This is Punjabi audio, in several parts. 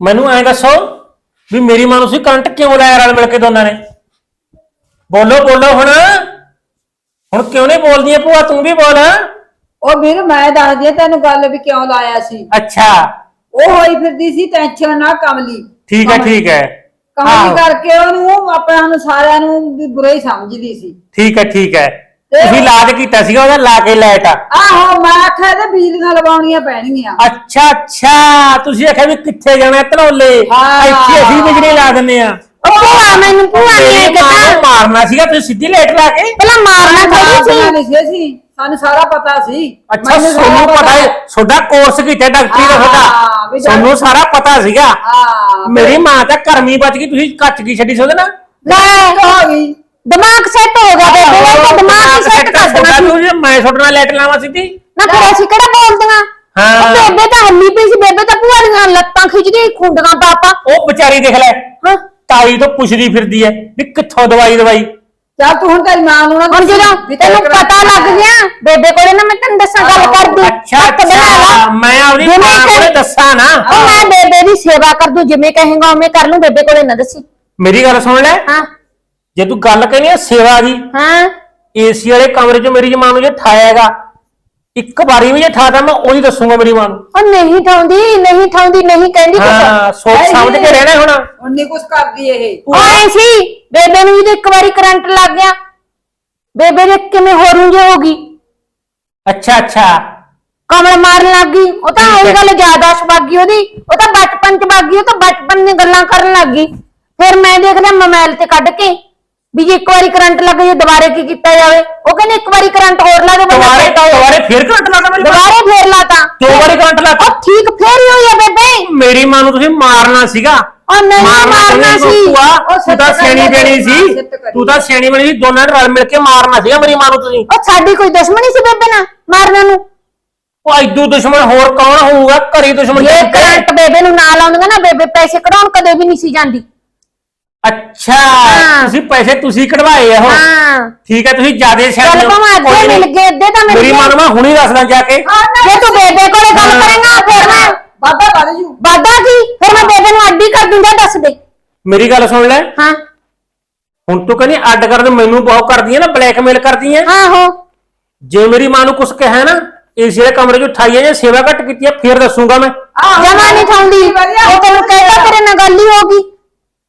ਮੈਨੂੰ ਐਂ ਦੱਸੋ ਵੀ ਮੇਰੀ ਮਾਂ ਨੂੰ ਤੁਸੀਂ ਕਰੰਟ ਕਿਉਂ ਲਾਇਆ ਰਲ ਮਿਲ ਕੇ ਦੋਨਾਂ ਨੇ? ਬੋਲੋ ਬੋਲੋ ਹੁਣ। ਹੁਣ ਕਿਉਂ ਨਹੀਂ ਬੋਲਦੀ ਭੂਆ? ਤੂੰ ਵੀ ਬੋਲ। ਉਹ ਵੀਰ ਮੈਂ ਦੱਸਦੀ ਆ ਤੈਨੂੰ ਗੱਲ ਵੀ ਕਿਉਂ ਲਾਇਆ ਸੀ। ਅੱਛਾ। ਉਹ ਹੋਈ ਫਿਰਦੀ ਸੀ ਟੈਨਸ਼ਨ ਨਾ ਕਮਲੀ। ਠੀਕ ਹੈ ਠੀਕ ਹੈ। ਕਮਲੀ ਆਹੋ, ਕਰਕੇ ਉਹਨੂੰ ਆਪਣਾ ਨੂੰ ਸਾਰਿਆਂ ਨੂੰ ਵੀ ਬੁਰਾ ਹੀ ਸਮਝਦੀ ਸੀ। ਠੀਕ ਹੈ ਠੀਕ ਹੈ। ਤੁਸੀਂ ਲਾਜ ਕੀਤਾ ਸੀਗਾ ਉਹਦਾ ਲਾ ਕੇ ਲਾਈਟ। ਆਹੋ ਮੈਂ ਆਖਿਆ ਤੇ ਬਿਜਲੀਆਂ ਲਵਾਉਣੀਆਂ ਪੈਣਗੀਆਂ। ਅੱਛਾ ਅੱਛਾ ਤੁਸੀਂ ਆਖਿਆ ਵੀ ਕਿੱਥੇ ਜਾਣਾ ਧਨੌਲੇ ਹਾਂ। ਇੱਥੇ ਅਸੀਂ ਬਿਜਲੀ ਲਾ ਦਿੰਨੇ ਆ ਉਹ ਭੂਆ ਮੈਨੂੰ ਭੂਆ ਨੇ ਕਿਹਾ ਨੂੰ ਮਾਰਨਾ ਸੀਗਾ ਤੁਸੀਂ ਸਿੱਧੀ ਲਾਈਟ ਲਾ ਕੇ? ਪਹਿਲਾਂ ਮਾਰਨਾ ਥੋੜੀ ਸੀ। ਨਹੀਂ ਸੀ ਸਾਨੂੰ ਸਾਰਾ ਪਤਾ ਸੀ। ਅੱਛਾ ਮੈਨੂੰ ਸਾਰਾ ਤੁਹਾਨੂੰ ਪਤਾ ਹੈ ਤੁਹਾਡਾ ਕੋਰਸ ਕੀਤਾ ਡਾਕਟਰੀ ਦਾ ਹਾਂ, ਤੁਹਾਡਾ। ਵੀ ਜਾ- ਤੁਹਾਨੂੰ ਸਾਰਾ ਪਤਾ ਸੀਗਾ। ਹਾਂ ਮੇਰੀ ਮਾਂ ਤਾਂ ਕਰਮੀ ਬਚ ਗਈ ਤੁਸੀਂ ਕੱਚ ਕੀ ਛੱਡੀ ਸੀ ਉਹਦੇ ਨਾਲ? ਲੈ ਹੋ ਗਈ। ਦਿਮਾਗ ਸੈੱਟ ਹੋ ਗਿਆ ਬੇਬੇ ਦਾ ਤਾਂ ਦਿਮਾਗ ਸੈੱਟ ਕਰ ਦੇਣਾ ਸੀ। ਉਹਦੀ- ਮੈਂ ਨਾਲ ਲਾਈਟ ਲਾਵਾਂ ਸਿੱਧੀ। ਨਾ ਫਿਰ ਅਸੀਂ ਕਿਹੜਾ ਬੋਲਦੀਆਂ ਹਾਂ। ਉਹ ਬੇਬੇ ਤਾਂ ਹੱਲੀ ਪਈ ਸੀ ਬੇਬੇ ਤਾਂ ਭੂਆ ਦੀਆਂ ਲੱਤਾਂ ਖਿੱਚਦੀ ਖੁੰਡਾਂ ਪਾਪਾ ਉਹ ਵਿਚਾਰੀ ਦੇਖ ਲੈ ਹਾਂ। ਤਾਈ ਤੋਂ ਪੁੱਛਦੀ ਫਿਰਦੀ ਐ ਵੀ ਕਿੱਥੋਂ ਦਵਾਈ ਦਵਾਈ? ਚੱਲ ਤੂੰ ਹੁਣ ਤੇਰੀ ਮਾਂ ਨੂੰ ਨਾ ਹੁਣ ਜਦੋਂ ਤੈਨੂੰ ਤੇਰੇ ਪਤਾ ਲੱਗ ਗਿਆ ਬੇਬੇ ਕੋਲੇ ਨਾ ਮੈਂ ਤੈਨੂੰ ਦੱਸਾਂ ਗੱਲ ਕਰਦੀ ਅੱਛਾ ਹੱਥ ਬਣਾ ਲਾ। ਅੱਛਾ ਮੈਂ ਆਪਣੀ ਜਿਵੇਂ ਮਾਂ ਕੋਲੇ ਦੱਸਾਂ ਨਾ। ਉਹ ਮੈਂ ਬੇਬੇ ਦੀ ਸੇਵਾ ਕਰ ਦੂੰ ਜਿਵੇਂ ਕਹੇਗਾ ਉਵੇਂ ਕਰ ਲੂੰ ਬੇਬੇ ਕੋਲੇ ਨਾ ਦੱਸੀ। ਮੇਰੀ ਗੱਲ ਸੁਣ ਲੈ। ਹਾਂ। ਜੇ ਤੂੰ ਗੱਲ ਕਹਿੰਦੀ ਆ ਸੇਵਾ ਦੀ ਹਾਂ। ਏਸੀ ਵਾਲੇ ਕਮਰੇ 'ਚ ਮੇਰੀ ਮਾਂ ਨੂੰ ਜੇ ਠਾਇਆਗਾ ਇੱਕ ਵਾਰੀ ਵੀ ਜੇ ਠਾਤਾ ਮੈਂ ਉਹੀ ਦੱਸੂਗਾ ਮੇਰੀ ਮਾਂ ਨੂੰ। ਉਹ ਨਹੀਂ ਠਾਉਂਦੀ ਨਹੀਂ ਠਾਉਂਦੀ ਨਹੀਂ ਕਹਿੰਦੀ ਹਾਂ ਕੁਛ ਸੋਚ ਸਮਝ ਕੇ ਰਹਿਣਾ ਹੁਣ। ਨਹੀਂ ਕੁਛ ਕਰਦੀ ਇਹ। ਆਏ ਸੀ ਬੇਬੇ ਨੂੰ ਜਦੋਂ ਇੱਕ ਵਾਰੀ ਕਰੰਟ ਲੱਗ ਗਿਆ। ਬੇਬੇ ਦੇ ਕਿਵੇਂ ਹੋਰੂ ਜੇ ਹੋਗੀ ਅੱਛਾ ਅੱਛਾ। ਕਮਲ ਮਾਰਨ ਲੱਗ ਗਈ ਉਹ ਤਾਂ ਠੀਕ ਉਹੀ ਹੈ। ਗੱਲ ਵਗ ਗਈ ਉਹਦੀ। ਉਹ ਤਾਂ ਬਚਪਨ ਚ ਗਈ ਉਹ ਤਾਂ ਬਚਪਨ ਦੀਆਂ ਗੱਲਾਂ ਕਰਨ ਲੱਗ ਗਈ। ਫਿਰ ਮੈਂ ਦੇਖ ਲਿਆ ਮੋਬਾਈਲ ਤੇ ਕੱਢ ਕੇ। ਵੀ ਜੇ ਇੱਕ ਵਾਰੀ ਕਰੰਟ ਲੱਗ ਜੇ ਦੁਬਾਰੇ ਕੀ ਕੀਤਾ ਜਾਵੇ? ਉਹ ਕਹਿੰਦੇ ਇੱਕ ਵਾਰੀ ਕਰੰਟ ਹੋਰ ਲਾ ਦੇ ਬੰਦਾ। ਦੁਬਾਰੇ ਫਿੱਟ ਹੋ। ਦੁਬਾਰੇ ਫੇਰ ਕਰੰਟ ਲਾਤਾ ਮੇਰੀ ਮਾਂ। ਦੁਬਾਰੇ ਫੇਰ ਲਾਤਾ। ਦੋ ਵਾਰੀ ਕਰੰਟ ਲਾਤਾ। ਉਹ ਠੀਕ ਫੇਰ ਹੀ ਹੋਈ ਆ ਬੇਬੇ। ਮੇਰੀ ਮਾਂ ਨੂੰ ਤੁਸੀਂ ਮਾਰਨਾ ਸੀਗਾ। ਉਹ ਨਹੀਂ ਮਾਰਨਾ ਸੀ। ਤੂੰ ਉਹ ਤੂੰ ਸਿਆਣੀ ਬਣੀ ਸੀ। ਤੂੰ ਤਾਂ ਸਿਆਣੀ ਬਣੀ ਸੀ। ਦੋਨਾਂ ਨੇ ਰਲ ਮਿਲ ਕੇ ਮਾਰਨਾ ਸੀਗਾ ਮੇਰੀ ਮਾਂ ਨੂੰ ਤੁਸੀਂ। ਉਹ ਸਾਡੀ ਕੋਈ ਦੁਸ਼ਮਣੀ ਸੀ ਬੇਬੇ ਨਾਲ ਮਾਰਨ ਨੂੰ। ਉਹ ਐਦੂ ਦੁਸ਼ਮਣ ਹੋਰ ਕੌਣ ਹੋਊਗਾ? ਘਰੀ ਦੁਸ਼ਮਣ ਇਹ ਕਿੱਥੇ? ਕਰੰਟ ਬੇਬੇ ਨੂੰ ਨਾਲ ਆਉਂਦੀਆਂ ਨਾ ਬੇਬੇ ਪੈਸੇ ਕਢਾਉਣ ਕਦੇ ਵੀ ਨਹੀਂ ਸੀ ਜਾਂਦੀ। ਅੱਛਾ ਹਾਂ। ਤੁਸੀਂ ਪੈਸੇ ਤੁਸੀਂ ਕਢਵਾਏ ਆ ਉਹ। ਹਾਂ। ਠੀਕ ਹੈ ਤੁਸੀਂ ਜਿਆਦੇ ਚੱਲ ਹੋ। ਭਾਵੇਂ ਅੱਧੇ ਮਿਲ। ਗਏ ਅੱਧੇ ਤਾਂ ਮਿਲ ਮੇਰੀ ਗਏ। ਮਾਂ ਨੂੰ ਮੈਂ ਹੁਣੀ ਦੱਸਦਾ ਜਾ ਕੇ। ਜੇ ਤੂੰ ਬੇਬੇ ਕੋਲੇ ਗੱਲ ਹਾਂ। ਕਰੇਗਾ ਫਿਰ ਮੈਂ ਬਾਬਾ ਵੱਧ ਜੂ। ਵਾਦਾ ਕੀ ਫਿਰ ਮੈਂ ਬੇਬੇ ਨੂੰ ਅੱਡੀ ਕਰ ਦੂੰਗਾ ਦੱਸ ਦੇ। ਮੇਰੀ ਗੱਲ ਸੁਣ ਲੈ। ਹਾਂ। ਹੁਣ ਤੂੰ ਕਹਿੰਦੀ ਅੱਡ ਕਰਨ ਮੈਨੂੰ ਬਹੁਤ ਕਰਦੀ ਹੈ ਨਾ ਬਲੈਕਮੇਲ ਕਰਦੀ ਹੈ ਆਹੋ। ਜੇ ਮੇਰੀ ਮਾਂ ਨੂੰ ਕੁਝ ਕਿਹਾ ਨਾ ਏਸੀ ਦੇ ਕਮਰੇ 'ਚ ਉਠਾਈਏ ਜਾਂ ਸੇਵਾ ਘੱਟ ਕੀਤੀ ਹੈ ਫਿਰ ਦੱਸੂਗਾ ਮੈਂ। ਜਮਾ ਨਹੀਂ ਠਾਉਂਦੀ ਉਹ ਤੈਨੂੰ ਕਹਿੰਦਾ ਤੇਰੇ ਨਾਲ ਗੱਲ ਹੀ ਹੋਗੀ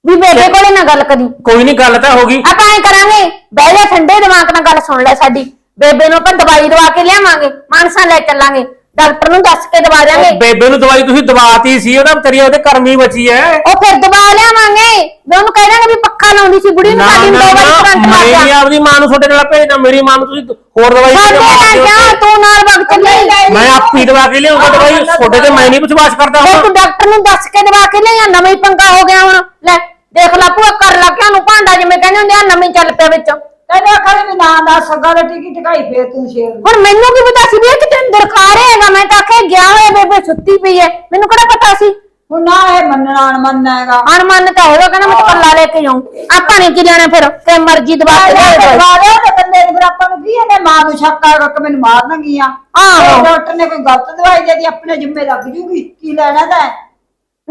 ਵੀ ਬੇਬੇ ਕੋਲੇ ਨਾ ਗੱਲ ਕਰੀ। ਕੋਈ ਨਹੀਂ ਗੱਲ ਤਾਂ ਹੋ ਗਈ। ਆਪਾਂ ਐ ਕਰਾਂਗੇ ਬਹਿ ਜਾ ਠੰਡੇ ਦਿਮਾਗ ਨਾਲ ਗੱਲ ਸੁਣ ਲੈ ਸਾਡੀ। ਬੇਬੇ ਨੂੰ ਆਪਾਂ ਦਵਾਈ ਦਵਾ ਕੇ ਲਿਆਵਾਂਗੇ ਮਾਨਸਾ ਲੈ ਚੱਲਾਂਗੇ। ਡਾਕਟਰ ਨੂੰ ਦੱਸ ਕੇ ਦਵਾ ਉਹ ਬੇਬੇ ਨੂੰ ਦਵਾਈ ਤੁਸੀਂ ਦਵਾਤੀ ਸੀ ਉਹਦਾ ਵਿਚਾਰੀ ਉਹਦੇ ਕਰਮੀ ਬਚੀ ਹੈ ਉਹ ਫਿਰ ਦਵਾ ਲਿਆਵਾਂਗੇ। ਵੀ ਉਹਨੂੰ ਕਹਿ ਦਾਂਗੇ ਵੀ ਪੱਖਾ ਲਾਉਂਦੀ ਸੀ ਬੁੜੀ ਨੂੰ ਨਾ ਸਾਡੀ ਨੂੰ ਨਾ ਦੋ ਵਾਰੀ ਕਰੰਟ ਮੈਂ ਲੱਗ ਨਹੀਂ ਗਿਆ ਆਪਦੀ ਮਾਂ ਨੂੰ ਤੁਹਾਡੇ ਨਾਲ ਭੇਜਦਾ ਮੇਰੀ ਮਾਂ ਨੂੰ ਤੁਸੀਂ ਹੋਰ ਦਵਾਈ ਦੇ ਮਾਰ ਦਿਓ। ਤੂੰ ਨਾਲ ਵਗ ਚੱਲੀ ਮੈਂ ਆਪੀ ਦਵਾ ਕੇ ਲਿਆਉਂਗਾ ਦਵਾਈ ਤੁਹਾਡੇ ਤੇ ਮੈਂ ਨਹੀਂ ਵਿਸ਼ਵਾਸ ਕਰਦਾ ਹੁਣ। ਤੂੰ ਡਾਕਟਰ ਨੂੰ ਦੱਸ ਕੇ ਦਵਾ ਕੇ ਲਿਆ ਨਵਾਂ ਹੀ ਪੰਗਾ ਹੋ ਗਿਆ ਹੁਣ। ਲੈ ਦੇਖ ਲੈ ਭੂਆ ਕਰ ਲਾ ਕੇ ਉਹਨੂੰ ਭਾਂਡਾ ਜਿਵੇਂ ਕਹਿੰਦੇ ਹੁੰਦੇ ਆ ਨਵੀਂ ਚੱਲ ਪਿਆ ਵਿੱਚ। ਕਹਿੰਦਾ ਖੜੇ ਵੀ ਨਾ ਦਾ ਸੱਗਾ ਦਾ ਟਿਕੀ ਟਿਕਾਈ ਫੇਰ ਤੂੰ ਸ਼ੇਰ। ਹੁਣ ਮੈਨੂੰ ਕੀ ਪਤਾ ਸੀ ਵੀ ਇਹ ਕਿਤੇ ਅੰਦਰ ਖਾ ਰਹੇਗਾ ਮੈਂ ਤਾਂ ਆਖਿਆ ਗਿਆ ਹੋਇਆ ਬੇਬੇ ਸੁੱਤੀ ਪਈ ਐ ਮੈਨੂੰ ਕਿਹੜਾ ਪਤਾ ਸੀ? ਹੁਣ ਨਾ ਇਹ ਮੰਨਣਾ ਅਣਮੰਨਣਾ ਹੈਗਾ। ਅਨਮਨ ਤਾਂ ਹੋਗਾ ਕਹਿੰਦਾ ਮੈਂ ਤਾਂ ਕੱਲਾ ਲੈ ਕੇ ਜਾਉਂ ਆਪਾਂ ਨੇ ਕੀ ਲੈਣਾ ਫਿਰ? ਤੇ ਮਰਜ਼ੀ ਦਵਾ ਕੇ ਲਿਆਏ ਦਵਾਈ। ਮਾਰਿਆ ਤੇ ਬੰਦੇ ਨੇ ਫਿਰ ਆਪਾਂ ਨੂੰ ਕੀ ਇਹਨੇ ਮਾਂ ਨੂੰ ਸ਼ੱਕ ਆ ਕਿ ਮੈਨੂੰ ਮਾਰਨਗੀਆਂ ਆਹੋ। ਡਾਕਟਰ ਨੇ ਕੋਈ ਗਲਤ ਦਵਾਈ ਦੇ ਦੀ ਆਪਣੇ ਜਿੰਮੇ ਲੱਗ ਜੂਗੀ। ਕੀ ਲੈਣਾ ਤਾਂ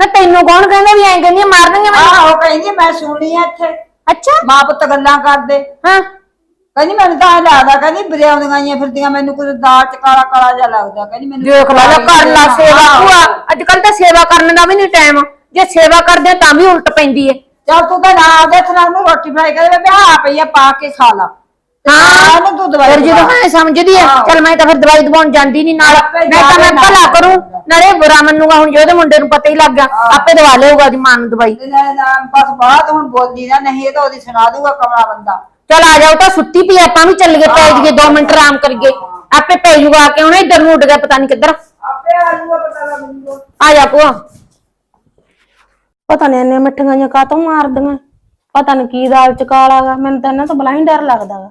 ਨਾ ਤੈਨੂੰ ਕੌਣ ਕਹਿੰਦਾ ਵੀ ਐਂ ਕਹਿੰਦੀ ਮਾਰਨਗੇ ਮੈਂ ਆਹੋ ਕਹਿੰਦੀ ਮੈਂ ਸੁਣੀ ਆ ਇੱਥੇ। ਅੱਛਾ। ਮਾਂ ਪੁੱਤ ਗੱਲਾਂ ਕਰਦੇ। ਹਾਂ। ਕਹਿੰਦੀ ਮੈਨੂੰ ਤਾਂ ਐਂ ਲੱਗਦਾ ਕਹਿੰਦੀ ਬਰਿਆਉਂਦੀਆਂ ਆਈਆਂ ਫਿਰਦੀਆਂ ਮੈਨੂੰ ਕੁਝ ਦਾਲ ਚ ਕਾਲਾ ਕਾਲਾ ਜਿਹਾ ਲੱਗਦਾ ਕਹਿੰਦੀ ਮੈਨੂੰ ਦੇਖ ਲੈ ਕਰ ਲਾ ਸੇਵਾ। ਭੂਆ ਅੱਜ ਕੱਲ ਤਾਂ ਸੇਵਾ ਕਰਨ ਦਾ ਵੀ ਨਹੀਂ ਟਾਈਮ। ਜੇ ਸੇਵਾ ਕਰਦੇ ਆ ਤਾਂ ਵੀ ਉਲਟ ਪੈਂਦੀ ਏ। ਚੱਲ ਤੂੰ ਤਾਂ ਨਾ ਦੇ ਹੱਥ ਨੂੰ ਰੋਟੀ ਫਰਾਈ ਕਰੇ ਬੇ ਆ ਪਈਆ ਪਾ ਕੇ ਖਾ ਲਾ। ਹਾਂ। ਉਹਨੂੰ ਤੂੰ ਦਵਾਈ ਫਿਰ ਜਦੋਂ। ਹਾਂ ਸਮਝਦੀ ਐ। ਚਲ ਮੈਂ ਤਾਂ ਫਿਰ ਦਵਾਈ ਦਵਾਉਣ ਜਾਂਦੀ ਨਹੀਂ ਨਾਲ। ਆਪੇ ਮੈਂ ਤਾਂ ਮੈਂ ਜਾਵੇ ਭਲਾ ਨਾਲ। ਕਰੂੰ। ਨਾਲੇ ਬੁਰਾ ਮੰਨੂਗਾ ਹੁਣ ਜੇ ਉਹਦੇ ਮੁੰਡੇ ਨੂੰ ਪਤਾ ਹੀ ਲੱਗ ਗਿਆ ਆਪੇ ਦਵਾ ਦੀ ਮਾਂ ਨੂੰ ਦਵਾਈ। ਨਾ- ਨਾ ਬਸ ਬਾਤ ਹੁਣ ਬੋਲਦੀ ਨਾ ਨਹੀਂ ਇਹ ਤਾਂ ਉਹਦੀ ਸੁਣਾ ਦੂਗਾ ਕਮਲਾ ਬੰਦਾ। ਚਲ ਆ ਜਾਓ ਤਾਂ ਸੁੱਤੀ ਪਈ ਆ, ਆਪਾਂ ਵੀ ਚੱਲ ਗਏ ਪੈ ਜੀਏ 2 ਮਿੰਟ ਆਰਾਮ ਕਰੀਏ। ਆਪੇ ਪੈ ਜੂਗਾ ਆ ਕੇ ਹੁਣ ਇੱਧਰ ਨੂੰ ਉੱਡ ਗਿਆ ਪਤਾ ਨਹੀਂ ਕਿੱਧਰ। ਆਪੇ ਆ ਜੂਗਾ ਪਤਾ ਲੱਗੂਗਾ ਆ ਜਾ ਭੂਆ। ਪਤਾ ਨਹੀਂ ਇਹਨੇ ਮਿੱਠੀਆਂ ਜਿਹੀਆਂ ਕਾਤੋਂ ਮਾਰਦੀਆਂ। ਪਤਾ ਨਹੀਂ ਕੀ ਦਾਲ ਚ ਕਾਲਾਗਾ ਮੈਨੂੰ ਤਾਂ ਇਹਨਾਂ ਤੋਂ ਬਲਾ ਹੀ ਡਰ ਲੱਗਦਾਗਾ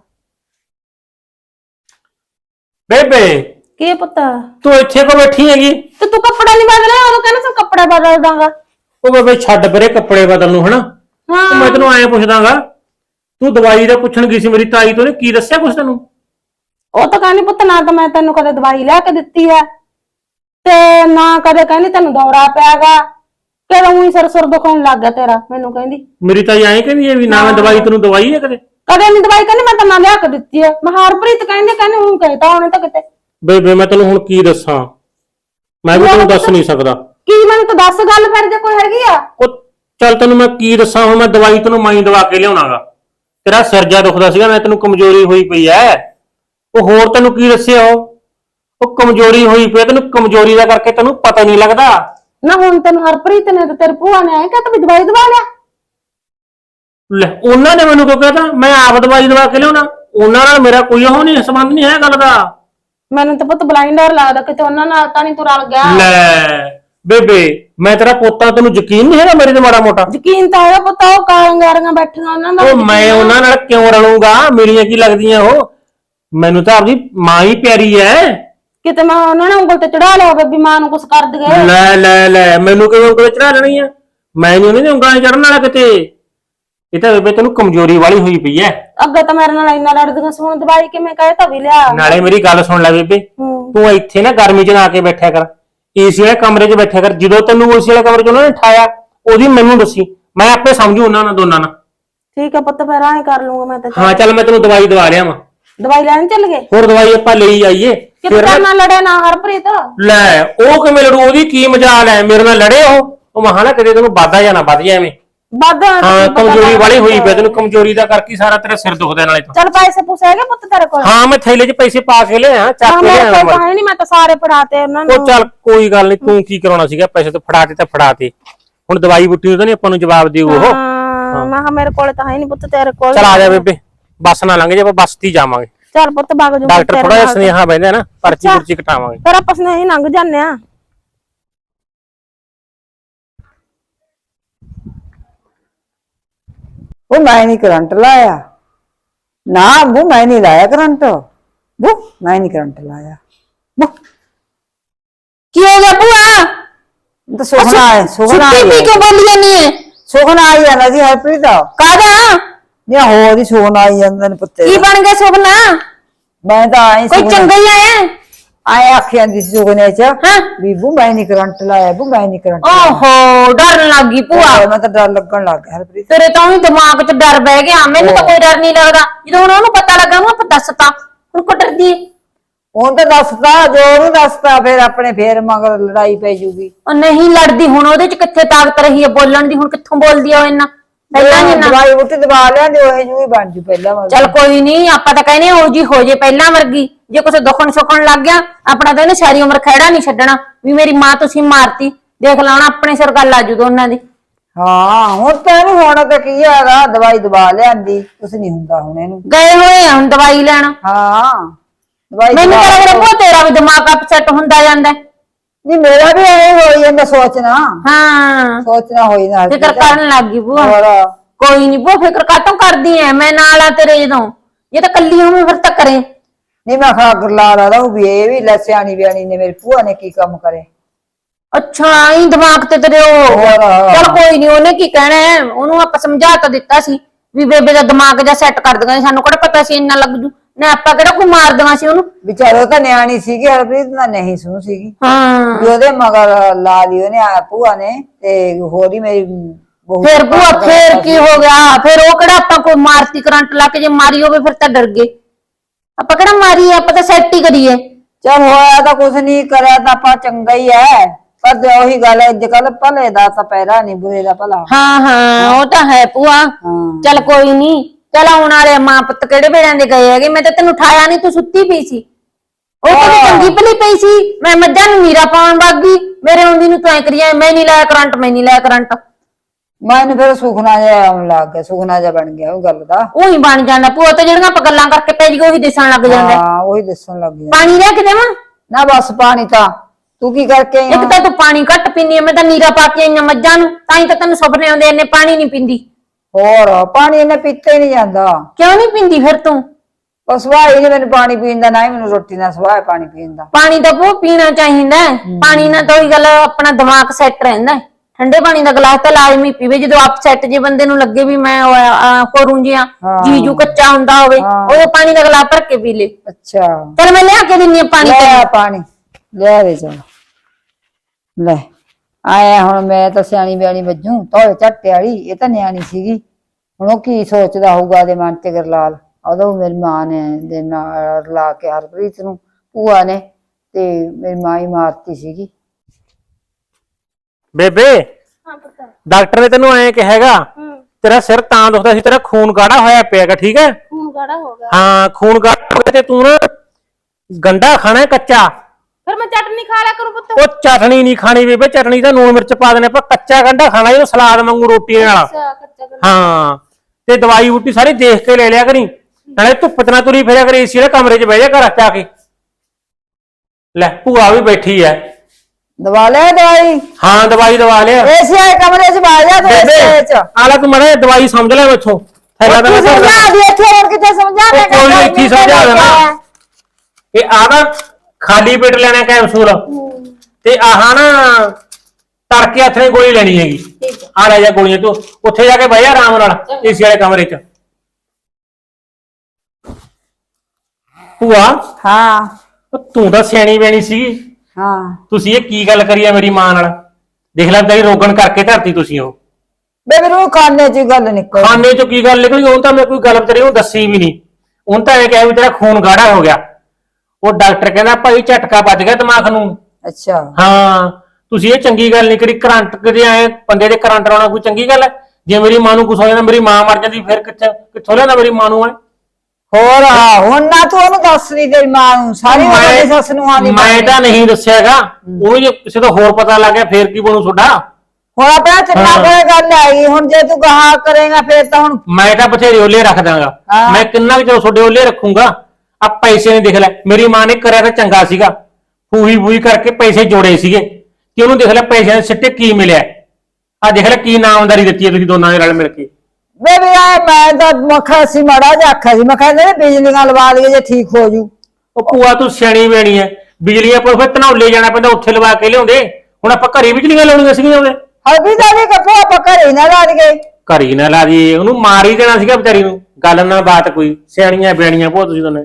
ਬੇਬੇ ਕੀ ਪਤਾ? ਤੂੰ ਇੱਥੇ ਕੋ ਬੈਠੀ ਹੈਗੀ? ਤੇ ਤੂੰ ਕੱਪੜਾ ਨਹੀਂ ਬਦਲਿਆ? ਉਹ ਕਹਿੰਦਾ ਤੂੰ ਕੱਪੜਾ ਬਦਲ ਦਾਂਗਾ। ਉਹ ਬੇਬੇ ਛੱਡ ਪਰੇ ਕੱਪੜੇ ਬਦਲ ਨੂੰ ਹਨਾ? ਹਾਂ। ਤੇ ਮੈਂ ਤੈਨੂੰ ਐਂ ਪੁੱਛਦਾਗਾ ਤੂੰ ਦਵਾਈ ਦਾ ਪੁੱਛਣ ਗਈ ਸੀ ਮੇਰੀ ਤਾਈ ਤੋਂ ਨੇ ਕੀ ਦੱਸਿਆ ਕੁਛ ਤੈਨੂੰ? ਉਹ ਤਾਂ ਕਹਿੰਦੀ ਪੁੱਤ ਨਾ ਤਾਂ ਮੈਂ ਤੈਨੂੰ ਕਦੇ ਦਵਾਈ ਲਿਆ ਕੇ ਦਿੱਤੀ ਹੈ ਤੇ ਨਾ ਕਦੇ ਕਹਿੰਦੀ ਤੈਨੂੰ ਦੌਰਾ ਪਿਆਗਾ। ਕਿਹੜਾ ਉਹੀ ਸਿਰ ਸੁਰ ਦੁਖਾਉਣ ਲੱਗ ਗਿਆ ਤੇਰਾ ਮੈਨੂੰ ਕਹਿੰਦੀ। ਮੇਰੀ ਤਾਂ ਐਂ ਕਹਿੰਦੀ ਹੈ ਵੀ ਨਾ ਮੈਂ ਦਵਾਈ ਤੈਨੂੰ ਦਵਾਈ ਹੈ ਕਦੇ? ਕਦੇ ਨਹੀਂ ਦਵਾਈ ਕਹਿੰਦੀ ਮੈਂ ਤਾਂ ਨਾ ਲਿਆ ਕੇ ਦਿੱਤੀ ਆ। ਮੈਂ ਹਰਪ੍ਰੀਤ ਕਹਿੰਦੇ ਕਹਿੰਦੇ ਹੁਣ ਕਹਿਤਾ ਉਹਨੇ ਤਾਂ ਕਿਤੇ। ਬੇਬੇ ਮੈਂ ਤੈਨੂੰ ਹੁਣ ਕੀ ਦੱਸਾਂ? ਮੈਂ ਵੀ ਤੈਨੂੰ ਦੱਸ ਨਹੀਂ ਸਕਦਾ। ਕੀ ਮੈਨੂੰ ਤਾਂ ਦੱਸ ਗੱਲ ਫਿਰ ਜੇ ਕੋਈ ਹੈਗੀ ਆ। ਉਹ ਚੱਲ ਤੈਨੂੰ ਮੈਂ ਕੀ ਦੱਸਾਂ ਹੁਣ ਮੈਂ ਦਵਾਈ ਤੈਨੂੰ ਮਾਈ ਦਵਾ ਕੇ ਲਿਆਉਣਾਗਾ। ਤੇਰਾ ਸਿਰ ਜਾ ਦੁਖਦਾ ਸੀਗਾ ਮੈਂ ਤੈਨੂੰ ਕਮਜ਼ੋਰੀ ਹੋਈ ਪਈ ਐ। ਉਹ ਹੋਰ ਤੈਨੂੰ ਕੀ ਦੱਸਿਆ ਉਹ? ਉਹ ਕਮਜ਼ੋਰੀ ਹੋਈ ਪਈ ਐ, ਤੈਨੂੰ ਕਮਜ਼ੋਰੀ ਦਾ ਕਰਕੇ ਤੈਨੂੰ ਪਤਾ ਨਹੀਂ ਲੱਗਦਾ। ਨਾ ਹੁਣ ਤੈਨੂੰ ਹਰਪ੍ਰੀਤ ਨੇ ਤੇ ਤੇਰੇ ਭੂਆ ਨੇ ਆਏ ਕਿ ਵੀ ਦਵਾਈ ਦਵਾ ਲਿਆ। ਲੈ ਉਹਨਾਂ ਨੇ ਮੈਨੂੰ ਕਿਉਂ ਕਹਤਾ? ਮੈਂ ਆਪ ਦਵਾਈ ਦਵਾ ਕੇ ਲਿਆਉਣਾ। ਉਹਨਾਂ ਨਾਲ ਮੇਰਾ ਕੋਈ ਉਹ ਨਹੀਂ ਸੰਬੰਧ ਨਹੀਂ ਹੈ ਗੱਲ ਦਾ। ਮੈਨੂੰ ਤਾਂ ਪੁੱਤ ਬਲਾਈਂਡਰ ਲੱਗਦਾ ਕਿਤੇ ਉਹਨਾਂ ਨਾਲ ਤਾਂ ਨਹੀਂ ਤੂੰ ਰਲ ਗਿਆ। ਲੈ ਬੇਬੇ ਮੈਂ ਤੇਰਾ ਪੋਤਾ ਤੈਨੂੰ ਯਕੀਨ ਨਹੀਂ ਹੈਗਾ ਮੇਰੇ ਤੇ ਮਾੜਾ ਮੋਟਾ? ਯਕੀਨ ਤਾਂ ਹੋਇਆ ਪੁੱਤ ਉਹ ਕਾਂਗਾਰੀਆਂ ਬੈਠੀਆਂ ਉਹਨਾਂ ਦਾ ਉਹ ਮੈਂ ਉਹਨਾਂ ਨਾਲ ਕਿਉਂ ਰਲੂੰਗਾ? ਮੇਰੀਆਂ ਕੀ ਲੱਗਦੀਆਂ ਉਹ? ਮੈਨੂੰ ਤਾਂ ਆਪਣੀ ਮਾਂ ਹੀ ਪਿਆਰੀ ਐ। ਕਿਤੇ ਮੈਂ ਉਹਨਾਂ ਨੇ ਉਂਗਲ ਤੇ ਚੜਾ ਲਿਆ ਹੋਵੇ ਵੀ ਮਾਂ ਨੂੰ ਕੁਛ ਕਰ ਦਗੇ ਲੈ ਲੈ ਲੈ ਮੈਨੂੰ ਕਿਵੇਂ ਉਂਗਲ ਚੜਾ ਲੈਣੀ ਆ ਮੈਂ ਨਹੀਂ ਉਹਨਾਂ ਦੀ ਉਂਗਲਾਂ ਚੜਨ ਵਾਲਾ ਕਿਤੇ। ਇਹ ਤਾਂ ਬੇਬੇ ਤੈਨੂੰ ਕਮਜ਼ੋਰੀ ਵਾਲੀ ਹੋਈ ਪਈ ਐ। ਅੱਗੇ ਤਾਂ ਮੇਰੇ ਨਾਲ ਇੰਨਾ ਲੜਦੀਆਂ ਸੀ ਹੁਣ ਦਵਾਈ ਕਿਵੇਂ ਕਹੇ ਤਾਂ ਵੀ ਲਿਆ। ਨਾਲੇ ਮੇਰੀ ਗੱਲ ਸੁਣ ਲੈ ਬੇਬੇ ਹੂੰ। ਤੂੰ ਇੱਥੇ ਨਾ ਗਰਮੀ 'ਚ ਨਾ ਆ ਕੇ ਬੈਠਿਆ ਕਰ। ਏਸੀ ਵਾਲੇ ਕਮਰੇ 'ਚ ਬੈਠਿਆ ਕਰ। ਜਦੋਂ ਤੈਨੂੰ ਏਸੀ ਵਾਲੇ ਕਮਰੇ 'ਚ ਉਹਨਾਂ ਨੇ ਠਾਇਆ ਉਹਦੀ ਮੈਨੂੰ ਦੱਸੀ। ਮੈਂ ਆਪੇ ਸਮਝੂ ਉਹਨਾਂ ਨਾਲ ਦੋਨਾਂ ਨਾਲ। ਠੀਕ ਹੈ ਪੁੱਤ ਫਿਰ ਐਂ ਕਰ ਲੂੰਗਾ ਮੈਂ ਤਾਂ ਹਾਂ ਚੱਲ ਮੈਂ ਤੈਨੂੰ ਦਵਾਈ ਦਵਾ ਲਿਆਵਾਂ। ਦਵਾਈ ਲੈਣ ਚੱਲ ਗਏ? ਹੋਰ ਦਵਾਈ ਆਪਾਂ ਲਈ ਆਈਏ। ਕਿਤੇ ਫਿਰ ਤੇਰੇ ਨਾਲ ਲੜੇ ਨਾ ਹਰਪ੍ਰੀਤ? ਲੈ ਉਹ ਕਿਵੇਂ ਲੜੂ? ਉਹਦੀ ਕੀ ਮਜਾਲ ਹੈ ਮੇਰੇ ਨਾਲ ਲੜੇ ਉਹ? ਉਹ ਮਹਾਂ ਨਾ ਕਦੇ ਤੈਨੂੰ ਵਾਦਾ ਜਾਂ ਨਾ ਵੱਧ ਜਾ ਐਵੇਂ। ਵੱਧ ਹਾਂ ਕਮਜ਼ੋਰੀ ਵਾਲੀ ਹੋਈ ਪਈ ਤੈਨੂੰ ਕਮਜ਼ੋਰੀ ਦਾ ਕਰਕੇ ਹੀ ਸਾਰਾ ਤੇਰਾ ਸਿਰ ਦੁਖਦਾ ਨਾਲੇ ਤੋਂ। ਚੱਲ ਪੈਸੇ ਪੂਸੇ ਹੈਗੇ ਪੁੱਤ ਤੇਰੇ ਕੋਲ? ਹਾਂ ਮੈਂ ਥੈਲੇ 'ਚ ਪੈਸੇ ਪਾ ਕੇ ਲਿਆ ਚੱਕ ਹਾਂ ਕੇ ਮੇਰੇ ਲਿਆ ਕੋਲ ਤਾਂ ਹੈ ਨਹੀਂ ਮੈਂ ਤਾਂ ਸਾਰੇ ਫੜਾਤੇ ਉਹਨਾਂ ਨੂੰ। ਉਹ ਚੱਲ ਕੋਈ ਗੱਲ ਨਹੀਂ ਤੂੰ ਕੀ ਕਰਾਉਣਾ ਸੀਗਾ? ਪੈਸੇ ਤਾਂ ਫੜਾ ਤੇ ਤਾਂ ਫੜਾ ਤੇ ਹੁਣ ਦਵਾਈ ਬੁੱਟੀ ਨਹੀਂ ਆਪਾਂ ਨੂੰ ਜਵਾਬ ਉਹ। ਹਾਂ ਮੈਂ ਕਿਹਾ ਮੇਰੇ ਕੋਲ ਤਾਂ ਹੈ ਨਹੀਂ ਪੁੱਤ ਤੇਰੇ ਕੋਲ ਚਲ ਆ ਜਾ ਬੇਬੇ ਬੱਸ ਨਾ ਲੰਘ ਜੇ ਆਪਾਂ ਬੱਸ ਤੇ ਹੀ ਜਾਵਾਂਗੇ। ਚੱਲ ਪੁੱਤ ਬਾਗ ਜੂ ਡਾਕਟਰ ਥੋੜਾ ਜਿਹਾ ਸੁਨੇਹਾ ਬੈਂਦਾ ਨਾ ਪਰਚੀ ਪੁਰਚੀ ਕਟਾਵਾਂਗੇ। ਫਿਰ ਆਪਾਂ ਸਨੇਹੀ ਲੰਘ ਜਾਂਦੇ ਆ ਉਹ ਮੈਂ ਨਹੀਂ ਕਰੰਟ ਲਾਇਆ। ਨਾ ਉਹ ਮੈਂ ਨਹੀਂ ਲਾਇਆ ਕਰੰਟ। ਉਹ ਮੈਂ ਨਹੀਂ ਕਰੰਟ ਲਾਇਆ। ਕੀ ਹੋ ਗਿਆ ਭੂਆ? ਤਾਂ ਸੁਖਨਾ ਹੈ ਸੁਖਨਾ ਸੁੱਤੀ ਪੀ ਕੇ ਬੋਲੀ ਜਾਨੀ ਹੈ ਸੁਖਨਾ ਆਈ ਜਾਂਦਾ ਸੀ ਹਰਪ੍ਰੀਤ। ਕਾਹਦਾ? ਨਹੀਂ ਹੋਰ ਹੀ ਸੁਖਨਾ ਆਈ ਜਾਂਦਾ ਨੇ ਪੁੱਤੇ ਕੀ ਬਣ ਗਿਆ ਸੁਪਨਾ ਮੈਂ ਤਾਂ ਆਈ ਕੋਈ ਚੰਗਾ ਹੀ ਆਇਆ? ਆਏ ਆਖਿਆ ਦੀ ਸੀ ਸੁਖਨੇ ਚ ਹਾਂ? ਵੀ ਬੂ ਮੈਂ ਨਹੀਂ ਕਰੰਟ ਲਾਇਆ ਬੂ ਮੈਂ ਨਹੀਂ ਕਰੰਟ ਓਹੋ ਡਰਨ ਲੱਗੀ ਭੂਆ। ਮੈਂ ਤਾਂ ਡਰ ਲੱਗਣ ਲੱਗ ਗਿਆ ਹਰਪ੍ਰੀਤ। ਤੇਰੇ ਤਾਂ ਵੀ ਦਿਮਾਗ 'ਚ ਡਰ ਬਹਿ ਗਿਆ ਮੈਨੂੰ ਤਾਂ ਕੋਈ ਡਰ ਨਹੀਂ ਲੱਗਦਾ। ਜਦੋਂ ਹੁਣ ਉਹਨੂੰ ਪਤਾ ਲੱਗਾ ਉਹਨੂੰ ਆਪਾਂ ਦੱਸਤਾ ਹੁਣ ਕੋ ਡਰਦੀ? ਹੁਣ ਤਾਂ ਦੱਸਦਾ ਜੋ ਉਹਨੂੰ ਦੱਸਦਾ ਫਿਰ ਆਪਣੇ ਫੇਰ ਮਗਰ ਲੜਾਈ ਪੈ ਜੂਗੀ। ਉਹ ਨਹੀਂ ਲੜਦੀ ਹੁਣ ਉਹਦੇ 'ਚ ਕਿੱਥੇ ਤਾਕਤ ਰਹੀ ਹੈ ਬੋਲਣ ਦੀ ਹੁਣ ਕਿੱਥੋਂ ਬੋਲਦੀ ਆ ਉਹ ਇੰਨਾ? ਪਹਿਲਾਂ ਨਹੀਂ ਨਾ ਦਵਾਈ ਬੁੱਟੀ ਦਵਾ ਲਿਆਂਦੇ ਉਹ ਜੂ ਹੀ ਬਣ ਜੂ ਪਹਿਲਾਂ ਵਾਲੀ। ਚੱਲ ਕੋਈ ਨਹੀਂ ਆਪਾਂ ਤਾਂ ਕਹਿੰਦੇ ਉਹ ਜੀ ਹੋ ਜੇ ਪਹਿਲਾਂ ਵਰਗੀ। ਜੇ ਕੁਛ ਦੁਖਣ ਸੁਖਣ ਲੱਗ ਗਿਆ ਆਪਣਾ ਤਾਂ ਇਹਨੇ ਸਾਰੀ ਉਮਰ ਖਹਿੜਾ ਨਹੀਂ ਛੱਡਣਾ ਵੀ ਮੇਰੀ ਮਾਂ ਤੁਸੀਂ ਮਾਰਤੀ। ਦੇਖ ਲਾਉਣਾ ਆਪਣੇ ਸਿਰ ਗੱਲ ਆ ਜੂ ਦੋਨਾਂ ਦੀ। ਹਾਂ ਹੁਣ ਤਾਂ ਇਹਨੂੰ ਹੋਣਾ ਤਾਂ ਕੀ ਹੈਗਾ ਦਵਾਈ ਦਵਾ ਲਿਆਂਦੀ ਕੁਛ ਨਹੀਂ ਹੁੰਦਾ ਹੁਣ ਇਹਨੂੰ। ਗਏ ਹੋਏ ਆ ਹੁਣ ਦਵਾਈ ਲੈਣ। ਹਾਂ ਦਵਾਈ ਮੈਨੂੰ ਦਵਾ ਤਾਂ ਲੱਗਦਾ ਭੂਆ ਤੇਰਾ ਵੀ ਦਿਮਾਗ ਅਪਸੈਟ ਹੁੰਦਾ ਜਾਂਦਾ। ਹੈ। ਨਹੀਂ ਮੇਰਾ ਵੀ ਐ ਹੋਈ ਜਾਂਦਾ ਸੋਚਣਾ। ਹਾਂ। ਸੋਚਣਾ ਹੋਈ ਨਾ ਫਿਕਰ ਕਰਨ ਲੱਗ ਗਈ ਭੂਆ। ਹੋਰ। ਕੋਈ ਨਹੀਂ ਭੂਆ ਫਿਕਰ ਕਾਤੋਂ ਕਰਦੀ ਐ? ਮੈਂ ਨਾਲ ਆ ਤੇਰੇ ਜਦੋਂ। ਇਹ ਤਾਂ ਕੱਲੀ ਹੋਵੇਂ ਫਿਰ ਤਾਂ ਕਰੇ। ਨਹੀਂ ਮੈਂ ਖਾ ਗਰਲਾ ਲਾ ਉਹ ਵੀ ਇਹ ਵੀ ਲੈ ਸਿਆਣੀ ਬਿਆਣੀ ਨੇ ਮੇਰੀ ਭੂਆ ਨੇ ਕੀ ਕੰਮ ਕਰੇ। ਅੱਛਾ ਆਈ ਦਿਮਾਗ ਤੇ ਤੇਰੇ ਉਹ ਹੋਰ। ਚਲ ਕੋਈ ਨਹੀਂ ਉਹਨੇ ਕੀ ਕਹਿਣਾ ਹੈ, ਉਹਨੂੰ ਆਪਾਂ ਸਮਝਾ ਤਾਂ ਦਿੱਤਾ ਸੀ ਵੀ ਬੇਬੇ ਦਾ ਦਿਮਾਗ ਜਾਂ ਸੈੱਟ ਕਰ ਦਗਾ ਸਾਨੂੰ ਕਿਹੜਾ ਪਤਾ ਸੀ ਇੰਨਾ ਲੱਗ ਜੂ। ਨਾ ਆਪਾਂ ਕਿਹੜਾ ਕੋਈ ਮਾਰ ਦੇਣਾ ਸੀ ਉਹਨੂੰ? ਵਿਚਾਰੋ ਤਾਂ ਨਿਆਣੀ ਸੀਗੀ ਹਰਪ੍ਰੀਤ ਨਾ ਨਹੀਂ ਸੁਣ ਸੀਗੀ। ਹਾਂ। ਵੀ ਉਹਦੇ ਮਗਰ ਲਾ ਲਈ ਉਹਨੇ ਆ ਭੂਆ ਨੇ ਤੇ ਹੋਰ ਹੀ ਮੇਰੀ ਬਹੂ ਫਿਰ ਭੂਆ ਫੇਰ ਕੀ ਹੋ ਗਿਆ? ਫਿਰ ਉਹ ਕਿਹੜਾ ਆਪਾਂ ਕੋਈ ਮਾਰਤੀ ਕਰੰਟ ਲਾ ਕੇ ਜੇ ਮਾਰੀ ਹੋਵੇ ਫਿਰ ਤਾਂ ਡਰ ਗਏ। ਆਪਾਂ ਕਿਹੜਾ ਮਾਰੀ ਆਪਾਂ ਤਾਂ ਸੈੱਟ ਹੀ ਕਰੀਏ। ਚਲ ਹੋਇਆ ਤਾਂ ਕੁਛ ਨਹੀਂ ਕਰਿਆ ਤਾਂ ਆਪਾਂ ਚੰਗਾ ਹੀ ਐ। ਪਰ ਜੇ ਉਹੀ ਗੱਲ ਅੱਜ ਕੱਲ ਭਲੇ ਦਾ ਤਾਂ ਪਹਿਰਾ ਨਹੀਂ ਬੁਰੇ ਦਾ ਭਲਾ। ਹਾਂ ਹਾਂ ਉਹ ਤਾਂ ਹੈ ਭੂਆ। ਹਾਂ। ਚੱਲ ਕੋਈ ਨਹੀਂ ਚੱਲ ਆਉਣ ਵਾਲੇ ਮਾਂ ਪੁੱਤ ਕਿਹੜੇ ਵੇੜਾਂ ਦੇ ਗਏ ਹੈਗੇ? ਮੈਂ ਤਾਂ ਤੈਨੂੰ ਉਠਾਇਆ ਨਹੀਂ ਤੂੰ ਸੁੱਤੀ ਪਈ ਸੀ। ਉਹ ਤਾਂ ਹਾਂ। ਚੰਗੀ ਭਲੀ ਪਈ ਸੀ। ਮੈਂ ਮੱਝਾਂ ਨੂੰ ਨੀਰਾ ਪਾਉਣ ਵਗ ਗਈ। ਮੇਰੇ ਆਉਂਦੀ ਨੂੰ ਤੂੰ ਐ ਕਰੀਆ ਮੈਂ ਨਹੀਂ ਲਾਇਆ ਕਰੰਟ ਮੈਂ ਨਹੀਂ ਲਾਇਆ ਕਰੰਟ। ਮੈਨੂੰ ਫਿਰ ਸੁਖਨਾ ਜਿਹਾ ਆਉਣ ਲੱਗ ਗਿਆ ਸੁਖਨਾ ਜਿਹਾ ਬਣ ਗਿਆ ਉਹ ਗੱਲ ਦਾ। ਉਹੀ ਬਣ ਜਾਂਦਾ ਭੂਆ ਤਾਂ ਜਿਹੜੀਆਂ ਆਪਾਂ ਗੱਲਾਂ ਕਰਕੇ ਪੈ ਜੀ ਉਹੀ ਦਿਸਣ ਲੱਗ ਜਾਂਦਾ। ਹਾਂ ਉਹੀ ਦੱਸਣ ਲੱਗ ਗਿਆ ਪਾਣੀ ਲੈ ਕੇ ਦੇਵਾਂ ਨਾ ਬਸ ਪਾਣੀ ਤਾਂ ਤੂੰ ਕੀ ਕਰਕੇ ਆਈ ਇੱਕ ਆਂ? ਤਾਂ ਤੂੰ ਪਾਣੀ ਘੱਟ ਪੀਂਦੀ ਐ ਮੈਂ ਤਾਂ ਨੀਰਾ ਪਾ ਕੇ ਆਈਆਂ ਮੱਝਾਂ ਨੂੰ ਤਾਂ ਹੀ ਤਾਂ ਤੈਨੂੰ ਸੁਪਨੇ ਆਉਂਦੇ ਐਨੇ ਪਾਣੀ ਨਹੀਂ ਪੀਂਦੀ। ਹੋਰ ਪਾਣੀ ਇਹਨੇ ਪੀਤੇ ਨਹੀਂ ਜਾਂਦਾ। ਕਿਉਂ ਨਹੀਂ ਪੀਂਦੀ ਫਿਰ ਤੂੰ? ਉਹ ਸਵਾਈ ਨਹੀਂ ਮੈਨੂੰ ਪਾਣੀ ਪੀਣ ਦਾ ਨਾ ਹੀ ਮੈਨੂੰ ਰੋਟੀ ਨਾਲ ਸਵਾਹ ਪਾਣੀ ਪੀਣ ਦਾ। ਪਾਣੀ ਤਾਂ ਬਹੁਤ ਪੀਣਾ ਚਾਹੀਦਾ ਹੈ। ਪਾਣੀ ਨਾਲ ਤਾਂ ਉਹੀ ਗੱਲ ਆਪਣਾ ਦਿਮਾਗ ਸੈੱਟ ਰਹਿੰਦਾ ਹੈ। ਠੰਡੇ ਪਾਣੀ ਦਾ ਗਲਾਸ ਤਾਂ ਲਾਜ਼ਮੀ ਪੀਵੇ ਜਦੋਂ ਅਪਸੈਟ ਜੇ ਬੰਦੇ ਨੂੰ ਲੱਗੇ ਵੀ ਮੈਂ ਹੋਰੂੰ ਜੀਆਂ। ਜੀਜੂ ਕੱਚਾ ਹੁੰਦਾ ਹੋਵੇ। ਉਹ ਪਾਣੀ ਦਾ ਗਲਾਸ ਭਰ ਕੇ ਪੀ ਲੇ। ਅੱਛਾ। ਚਲ ਮੈਂ ਲਿਆ ਕੇ ਦਿੰਨੀ ਆ ਪਾਣੀ ਲੈ ਪਾਣੀ। ਲੈ ਦੇ ਜਾ ਲੈ। ਆਇਆ ਹੁਣ ਮੈਂ ਤਾਂ ਸਿਆਣੀ ਬਿਆਣੀ ਵੱਜੂ ਤੋਏ ਝੱਟੇ ਵਾਲੀ ਇਹ ਤਾਂ ਨਿਆਣੀ ਸੀਗੀ। ਹੁਣ ਉਹ ਕੀ ਸੋਚਦਾ ਹੋਊਗਾ ਦੇ ਮਨ ਤੇ ਗਰਲਾਲ? ਉਦੋਂ ਮੇਰੀ ਮਾਂ ਨੇ ਦੇ ਨਾਲ ਲਾ ਕੇ ਹਰਪ੍ਰੀਤ ਨੂੰ ਭੂਆ ਨੇ ਤੇ ਮੇਰੀ ਮਾਂ ਹੀ ਮਾਰਤੀ ਸੀਗੀ। ਬੇਬੇ ਹਾਂ ਪਤਾ। ਡਾਕਟਰ ਨੇ ਤੈਨੂੰ ਐਂ ਕਿਹਾਗਾ ਹੂੰ। ਤੇਰਾ ਸਿਰ ਤਾਂ ਦੁਖਦਾ ਸੀ ਤੇਰਾ ਖੂਨ ਗਾੜਾ ਹੋਇਆ ਪਿਆਗਾ ਠੀਕ ਹੈ? ਖੂਨ ਗਾੜਾ ਹੋ ਗਿਆ। ਹਾਂ ਖੂਨ ਗਾੜਾ ਹੋ ਗਿਆ ਤੇ ਤੂੰ ਨਾ ਗੰਡਾ ਖਾਣਾ ਹੈ ਕੱਚਾ। ਫਿਰ ਮੈਂ ਚਟਨੀ ਖਾ ਲਿਆ ਕਰੂੰ ਪੁੱਤ। ਉਹ ਚਟਣੀ ਨਹੀਂ ਖਾਣੀ ਬੇਬੇ ਚਟਣੀ ਤਾਂ ਨੂਣ ਮਿਰਚ ਪਾ ਦੇਣੇ ਆਪਾਂ ਕੱਚਾ ਗੰਡਾ ਖਾਣਾ ਜਿਹਨੂੰ ਸਲਾਦ ਵਾਂਗੂ ਰੋਟੀ ਨਾਲ। ਅੱਛਾ ਕੱਚਾ ਗੰਡਾ। ਹਾਂ ਤੇ ਦਵਾਈ ਬੂਟੀ ਸਾਰੀ ਦੇਖ ਕੇ ਲੈ ਲਿਆ ਕਰੀ। ਨਾਲੇ ਧੁੱਪ ਚ ਨਾ ਤੁਰੀ ਫਿਰਿਆ ਕਰੀ ਏਸੀ ਕਮਰੇ 'ਚ ਬਹਿ ਜਾ ਘਰ ਆ ਕੇ। ਲੈ ਭੂਆ ਵੀ ਬੈਠੀ ਐ ਦਵਾ ਲੈ ਦਵਾਈ? ਹਾਂ ਦਵਾਈ ਦਵਾ ਲਿਆ। ਏਸੀ ਆਏ ਕਮਰੇ 'ਚ ਬਾਹਰ ਜਾ ਤੇ ਏਸੀ 'ਚ। ਆਲਾ ਤੂੰ ਮੜਾ ਦਵਾਈ ਸਮਝ ਲੈ ਮੈਥੋਂ। ਥੈਲਾ ਤਾਂ ਤੂੰ ਮੈਂ ਸਮਝਾ ਕਰਦਾ। ਦੀ ਇੱਥੇ ਹੋਰ ਕਿੱਥੇ ਸਮਝਾ ਉਹ ਕੋਈ ਨੀ, ਇੱਥੇ ਹੀ ਸਮਝਾ ਦੇਣਾ। ਇਹ ਆਦਾ ਖਾਲੀ ਪੇਟ ਲੈਣਾ ਕੈਪਸੂਲ। ਤੇ ਆਹ ਨਾ ਤੜਕੇ ਹੱਥ ਨੇ ਗੋਲੀ ਲੈਣੀ ਹੈਗੀ। ਆ ਲੈ ਜਾ ਗੋਲੀਆਂ ਤੂੰ। ਉੱਥੇ ਜਾ ਕੇ ਬਹਿ ਜਾ ਆਰਾਮ ਨਾਲ ਏਸੀ ਵਾਲੇ ਕਮਰੇ 'ਚ। ਭੂਆ ਹਾਂ। ਉਹ ਤੂੰ ਤਾਂ ਸਿਆਣੀ ਬੈਣੀ ਸੀ ਹਾਂ। ਤੁਸੀਂ ਇਹ ਕੀ ਗੱਲ ਕਰੀ ਆ ਮੇਰੀ ਮਾਂ ਨਾਲ? ਦੇਖ ਲੈ ਤੇਰੀ ਰੋਗਣ ਕਰਕੇ ਧਰਤੀ ਤੁਸੀਂ ਉਹ। ਬੇਬੇ ਨੂੰ ਖਾਣੇ 'ਚ ਹੀ ਗੱਲ ਨਿਕਲ ਖਾਨੇ 'ਚੋਂ ਕੀ ਗੱਲ ਨਿਕਲੀ? ਉਹ ਤਾਂ ਮੈਂ ਕੋਈ ਗੱਲ ਤੇਰੀ ਨੂੰ ਦੱਸੀ ਵੀ ਨਹੀਂ। ਉਹਨ ਤਾਂ ਇਹ ਕਿਹਾ ਵੀ ਤੇਰਾ ਖੂਨ ਗਾੜਾ ਹੋ ਗਿਆ। ਉਹ ਡਾਕਟਰ ਕਹਿੰਦਾ ਭਾਈ ਝਟਕਾ ਵੱਜ ਗਿਆ ਦਿਮਾਗ ਨੂੰ। ਅੱਛਾ। ਹਾਂ। ਤੁਸੀਂ ਇਹ ਚੰਗੀ ਗੱਲ ਨਹੀਂ ਕਰੀ। ਕਰੰਟ ਕਿਤੇ ਆਏ ਬੰਦੇ ਦੇ ਕਰੰਟ ਲਾਉਣਾ ਕੋਈ ਚੰਗੀ ਗੱਲ ਹੈ? ਜੇ ਮੇਰੀ ਮਾਂ ਨੂੰ ਕੁਛ ਹੋ ਜਾਂਦਾ ਮੇਰੀ ਮਾਂ ਮਰ ਜਾਂਦੀ ਫਿਰ ਕਿੱਥੇ ਕਿੱਥੋਂ ਲਿਆਂਦਾ ਮੇਰੀ ਮਾਂ ਨੂੰ ਐ ਹੋਰ ਆ, ਹੁਣ ਨਾ ਤੂੰ ਉਹਨੂੰ ਦੱਸ ਨਹੀਂ ਤੇਰੀ ਮਾਂ ਨੂੰ ਸਾਰੀ ਉਮਰ ਦੀ ਸੱਸ ਨੂੰ ਆਂਦੀ ਮੈਂ ਤਾਂ ਨਹੀਂ ਦੱਸਿਆਗਾ ਉਹ ਜੇ ਕਿਸੇ ਤੋਂ ਹੋਰ ਪਤਾ ਲੱਗ ਗਿਆ ਫੇਰ ਕੀ ਬਣੂ ਤੁਹਾਡਾ? ਹੁਣ ਆਪਣਾ ਚੰਗਾ। ਕੋਲ ਗੱਲ ਆਈ ਹੁਣ ਜੇ ਤੂੰ ਗਾਹ ਕਰੇਗਾ ਫੇਰ ਤਾਂ ਹੁਣ ਮੈਂ ਤਾਂ ਬਥੇਰੇ ਓਲੇ ਰੱਖ ਦਾਂਗਾ। ਮੈਂ ਕਿੰਨਾ ਕੁ ਚਿਰ ਤੁਹਾਡੇ ਓਲੇ ਰੱਖੂੰਗਾ? ਆ ਪੈਸੇ ਨੇ ਦੇਖ ਲੈ। ਮੇਰੀ ਮਾਂ ਨੇ ਕਰਿਆ ਤਾਂ ਚੰਗਾ ਸੀਗਾ। ਫੂਹੀ ਫੂਹੀ ਕਰਕੇ ਪੈਸੇ ਜੋੜੇ ਸੀਗੇ। ਕਿ ਉਹਨੂੰ ਦੇਖ ਲੈ ਪੈਸਿਆਂ ਦੇ ਸਿੱਟੇ ਕੀ ਮਿਲਿਆ? ਆ ਦੇਖ ਲੈ ਕੀ ਨਾਮਦਾਰੀ ਦਿੱਤੀ ਹੈ ਤੁਸੀਂ ਦੋਨਾਂ ਨੇ ਰਲ ਮਿਲ ਕੇ। ਬੇਬੀ ਆ ਮੈਂ ਤਾਂ ਮੱਖਾ ਸੀ ਮੜਾ ਜਾ ਆਖਿਆ ਸੀ। ਮੈਂ ਕਹਿੰਦਾ ਬਿਜਲੀਆਂ ਲਵਾ ਲਈਏ ਜੇ ਠੀਕ ਹੋ ਜੂ। ਉਹ ਭੂਆ ਤੂੰ ਸਿਆਣੀ ਬੈਣੀ ਐ। ਬਿਜਲੀਆਂ ਪਰ ਫਿਰ ਧਨੌਲੇ ਜਾਣਾ ਪੈਂਦਾ ਉੱਥੇ ਲਵਾ ਕੇ ਲਿਆਉਂਦੇ। ਹੁਣ ਆਪਾਂ ਘਰੇ ਬਿਜਲੀਆਂ ਲਾਉਣੀਆਂ ਸੀਗੀਆਂ ਉਹਦੇ। ਹਲਦੀ ਦਾ ਵੀ ਕੱਪੋ ਆਪਾਂ ਘਰੇ ਨਾ ਲਾ ਦਈਏ ਘਰੀ ਨਾ ਲਾ ਦੀ ਉਹਨੂੰ ਮਾਰ ਹੀ ਦੇਣਾ ਸੀਗਾ ਵਿਚਾਰੀ ਨੂੰ। ਗੱਲ ਨਾ ਬਾਤ ਕੋਈ। ਸਿਆਣੀਆਂ ਬਿਆਣੀਆਂ ਬਹੁਤ ਤੁਸੀਂ ਦੋਨੇ।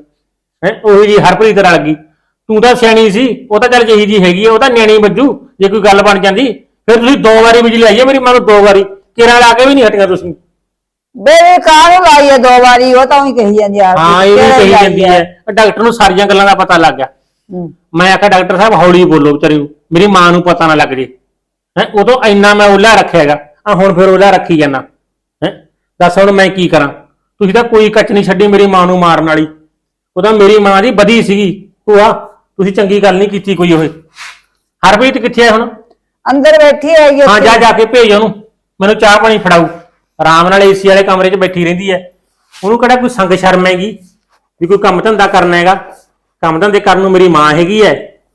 ਹੈ ਉਹੀ ਜੀ ਹਰਪ੍ਰੀਤ ਰਲ ਗਈ। ਤੂੰ ਤਾਂ ਸਿਆਣੀ ਸੀ ਉਹ ਤਾਂ ਚੱਲ ਜਿਹੀ ਜੀ ਹੈਗੀ ਆ ਉਹ ਤਾਂ ਨਿਆਣੀ ਬੱਜੂ ਜੇ ਕੋਈ ਗੱਲ ਬਣ ਜਾਂਦੀ ਫਿਰ ਤੁਸੀਂ ਦੋ ਵਾਰੀ ਬਿਜਲੀ ਆਈ ਹੈ ਮੇਰੀ ਮਾਂ ਨੂੰ ਦੋ ਵਾਰੀ। ਕਿਰਾਂ ਲਾ ਕੇ ਵੀ ਨਹੀਂ ਹਟੀਆਂ ਤੁਸੀਂ। ਬੇਬੀ ਕਾਹਨੂੰ ਲਾਈਏ ਦੋ ਵਾਰੀ? ਉਹ ਤਾਂ ਉਹੀ ਕਹੀ ਜਾਂਦੀ ਆ ਹਾਂ ਇਹ ਵੀ ਕਹੀ ਲਾਈ ਜਾਂਦੀ ਹੈ ਡਾਕਟਰ ਨੂੰ ਸਾਰੀਆਂ ਗੱਲਾਂ ਦਾ ਪਤਾ ਲੱਗ ਗਿਆ। ਹੂੰ। ਮੈਂ ਆਖਿਆ ਡਾਕਟਰ ਸਾਹਿਬ ਹੌਲੀ ਬੋਲੋ ਵਿਚਾਰੀ ਨੂੰ। ਮੇਰੀ ਮਾਂ ਨੂੰ ਪਤਾ ਨਾ ਲੱਗ ਜੇ। ਹੈ ਉਦੋਂ ਇੰਨਾ ਮੈਂ ਓਲਾ ਰੱਖਿਆਗਾ ਆ ਹੁਣ ਫਿਰ ਓਲਾ ਰੱਖੀ ਜਾਣਾ ਹੈ ਦੱਸ ਹੁਣ ਮੈਂ ਕੀ ਕਰਾਂ? ਤੁਸੀਂ ਤਾਂ ਕੋਈ ਕੱਚ ਨਹੀਂ ਛੱਡੀ ਮੇਰੀ ਮਾਂ ਨੂੰ ਮਾਰਨ ਵਾਲੀ। ਉਹ ਤਾਂ ਮੇਰੀ ਮਾਂ ਦੀ ਬਦੀ ਸੀਗੀ। ਭੂਆ ਤੁਸੀਂ ਚੰਗੀ ਗੱਲ ਨਹੀਂ ਕੀਤੀ ਕੋਈ ਉਹ। ਹਰਪ੍ਰੀਤ ਕਿੱਥੇ ਹੈ ਹੁਣ? ਅੰਦਰ ਬੈਠੀ ਹਾਂ ਉੱਥੇ। ਜਾ ਜਾ ਕੇ ਭੇਜ ਉਹਨੂੰ। ਮੈਨੂੰ ਚਾਹ ਪਾਣੀ ਫੜਾਓ। ਆਰਾਮ ਨਾਲ ਏਸੀ ਵਾਲੇ ਕਮਰੇ 'ਚ ਬੈਠੀ ਰਹਿੰਦੀ ਹੈ ਉਹਨੂੰ ਕਿਹੜਾ ਕੋਈ ਸੰਗ ਸ਼ਰਮ ਹੈਗੀ ਵੀ ਕੋਈ ਕੰਮ ਧੰਦਾ ਕਰਨਾ ਹੈਗਾ? ਕੰਮ ਧੰਦੇ ਕਰਨ ਨੂੰ ਮੇਰੀ ਮਾਂ ਹੈਗੀ ਹੈ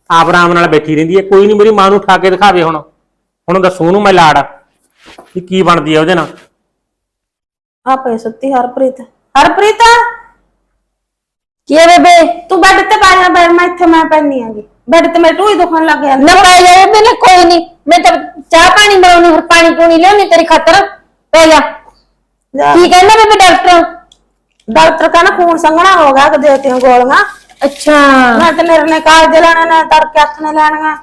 ਆਪ ਆਰਾਮ ਨਾਲ ਬੈਠੀ ਰਹਿੰਦੀ ਹੈ ਕੋਈ ਨਹੀਂ ਮੇਰੀ ਮਾਂ ਨੂੰ ਉਠਾ ਕੇ ਦਿਖਾਵੇ ਹੁਣ। ਹੁਣ ਦੱਸੋ ਉਹਨੂੰ ਮੈਂ ਲਾੜ ਕਿ ਕੀ ਬਣਦੀ ਹੈ ਉਹਦੇ ਨਾਲ? ਆ ਪਈ ਸੁੱਤੀ ਹਰਪ੍ਰੀਤ। ਹਰਪ੍ਰੀਤ! ਕੀ ਹੈ ਬੇਬੇ? ਤੂੰ ਬੈੱਡ ਤੇ ਪਾ ਜਾ ਬੈਠ ਮੈਂ ਇੱਥੇ ਮੈਂ ਪੈਣੀ ਆਂਗੀ। ਬੈੱਡ ਤੇ ਮੇਰੇ ਟੂਈ ਦੁਖਣ ਲੱਗ ਗਿਆ। ਨਾ ਪੈ ਜਾ ਬੇਬੇ ਨੇ ਕੋਈ ਨਹੀਂ ਮੈਂ ਤਾਂ ਚਾਹ ਪਾਣੀ ਬਣਾਉਣੀ ਹੋਰ ਪਾਣੀ ਪੂਣੀ ਲਿਆਉਣੀ ਤੇਰੀ ਖਾਤਰ। ਪੈ ਜਾ। ਕੀ ਕਹਿੰਦਾ ਬੇਬੇ ਡਾਕਟਰ? ਡਾਕਟਰ ਕਹਿੰਦਾ ਖੂਨ ਸੰਘਣਾ ਹੋ ਗਿਆ ਕਿ ਦੇਤੀਆਂ ਗੋਲੀਆਂ। ਅੱਛਾ। ਮੈਂ ਤੇ ਨਿਰਨੇ ਕਾਲਜ ਲੈਣਾ ਨੇ ਤੜਕੇ ਹੱਥ ਨੇ ਲੈਣੀਆਂ।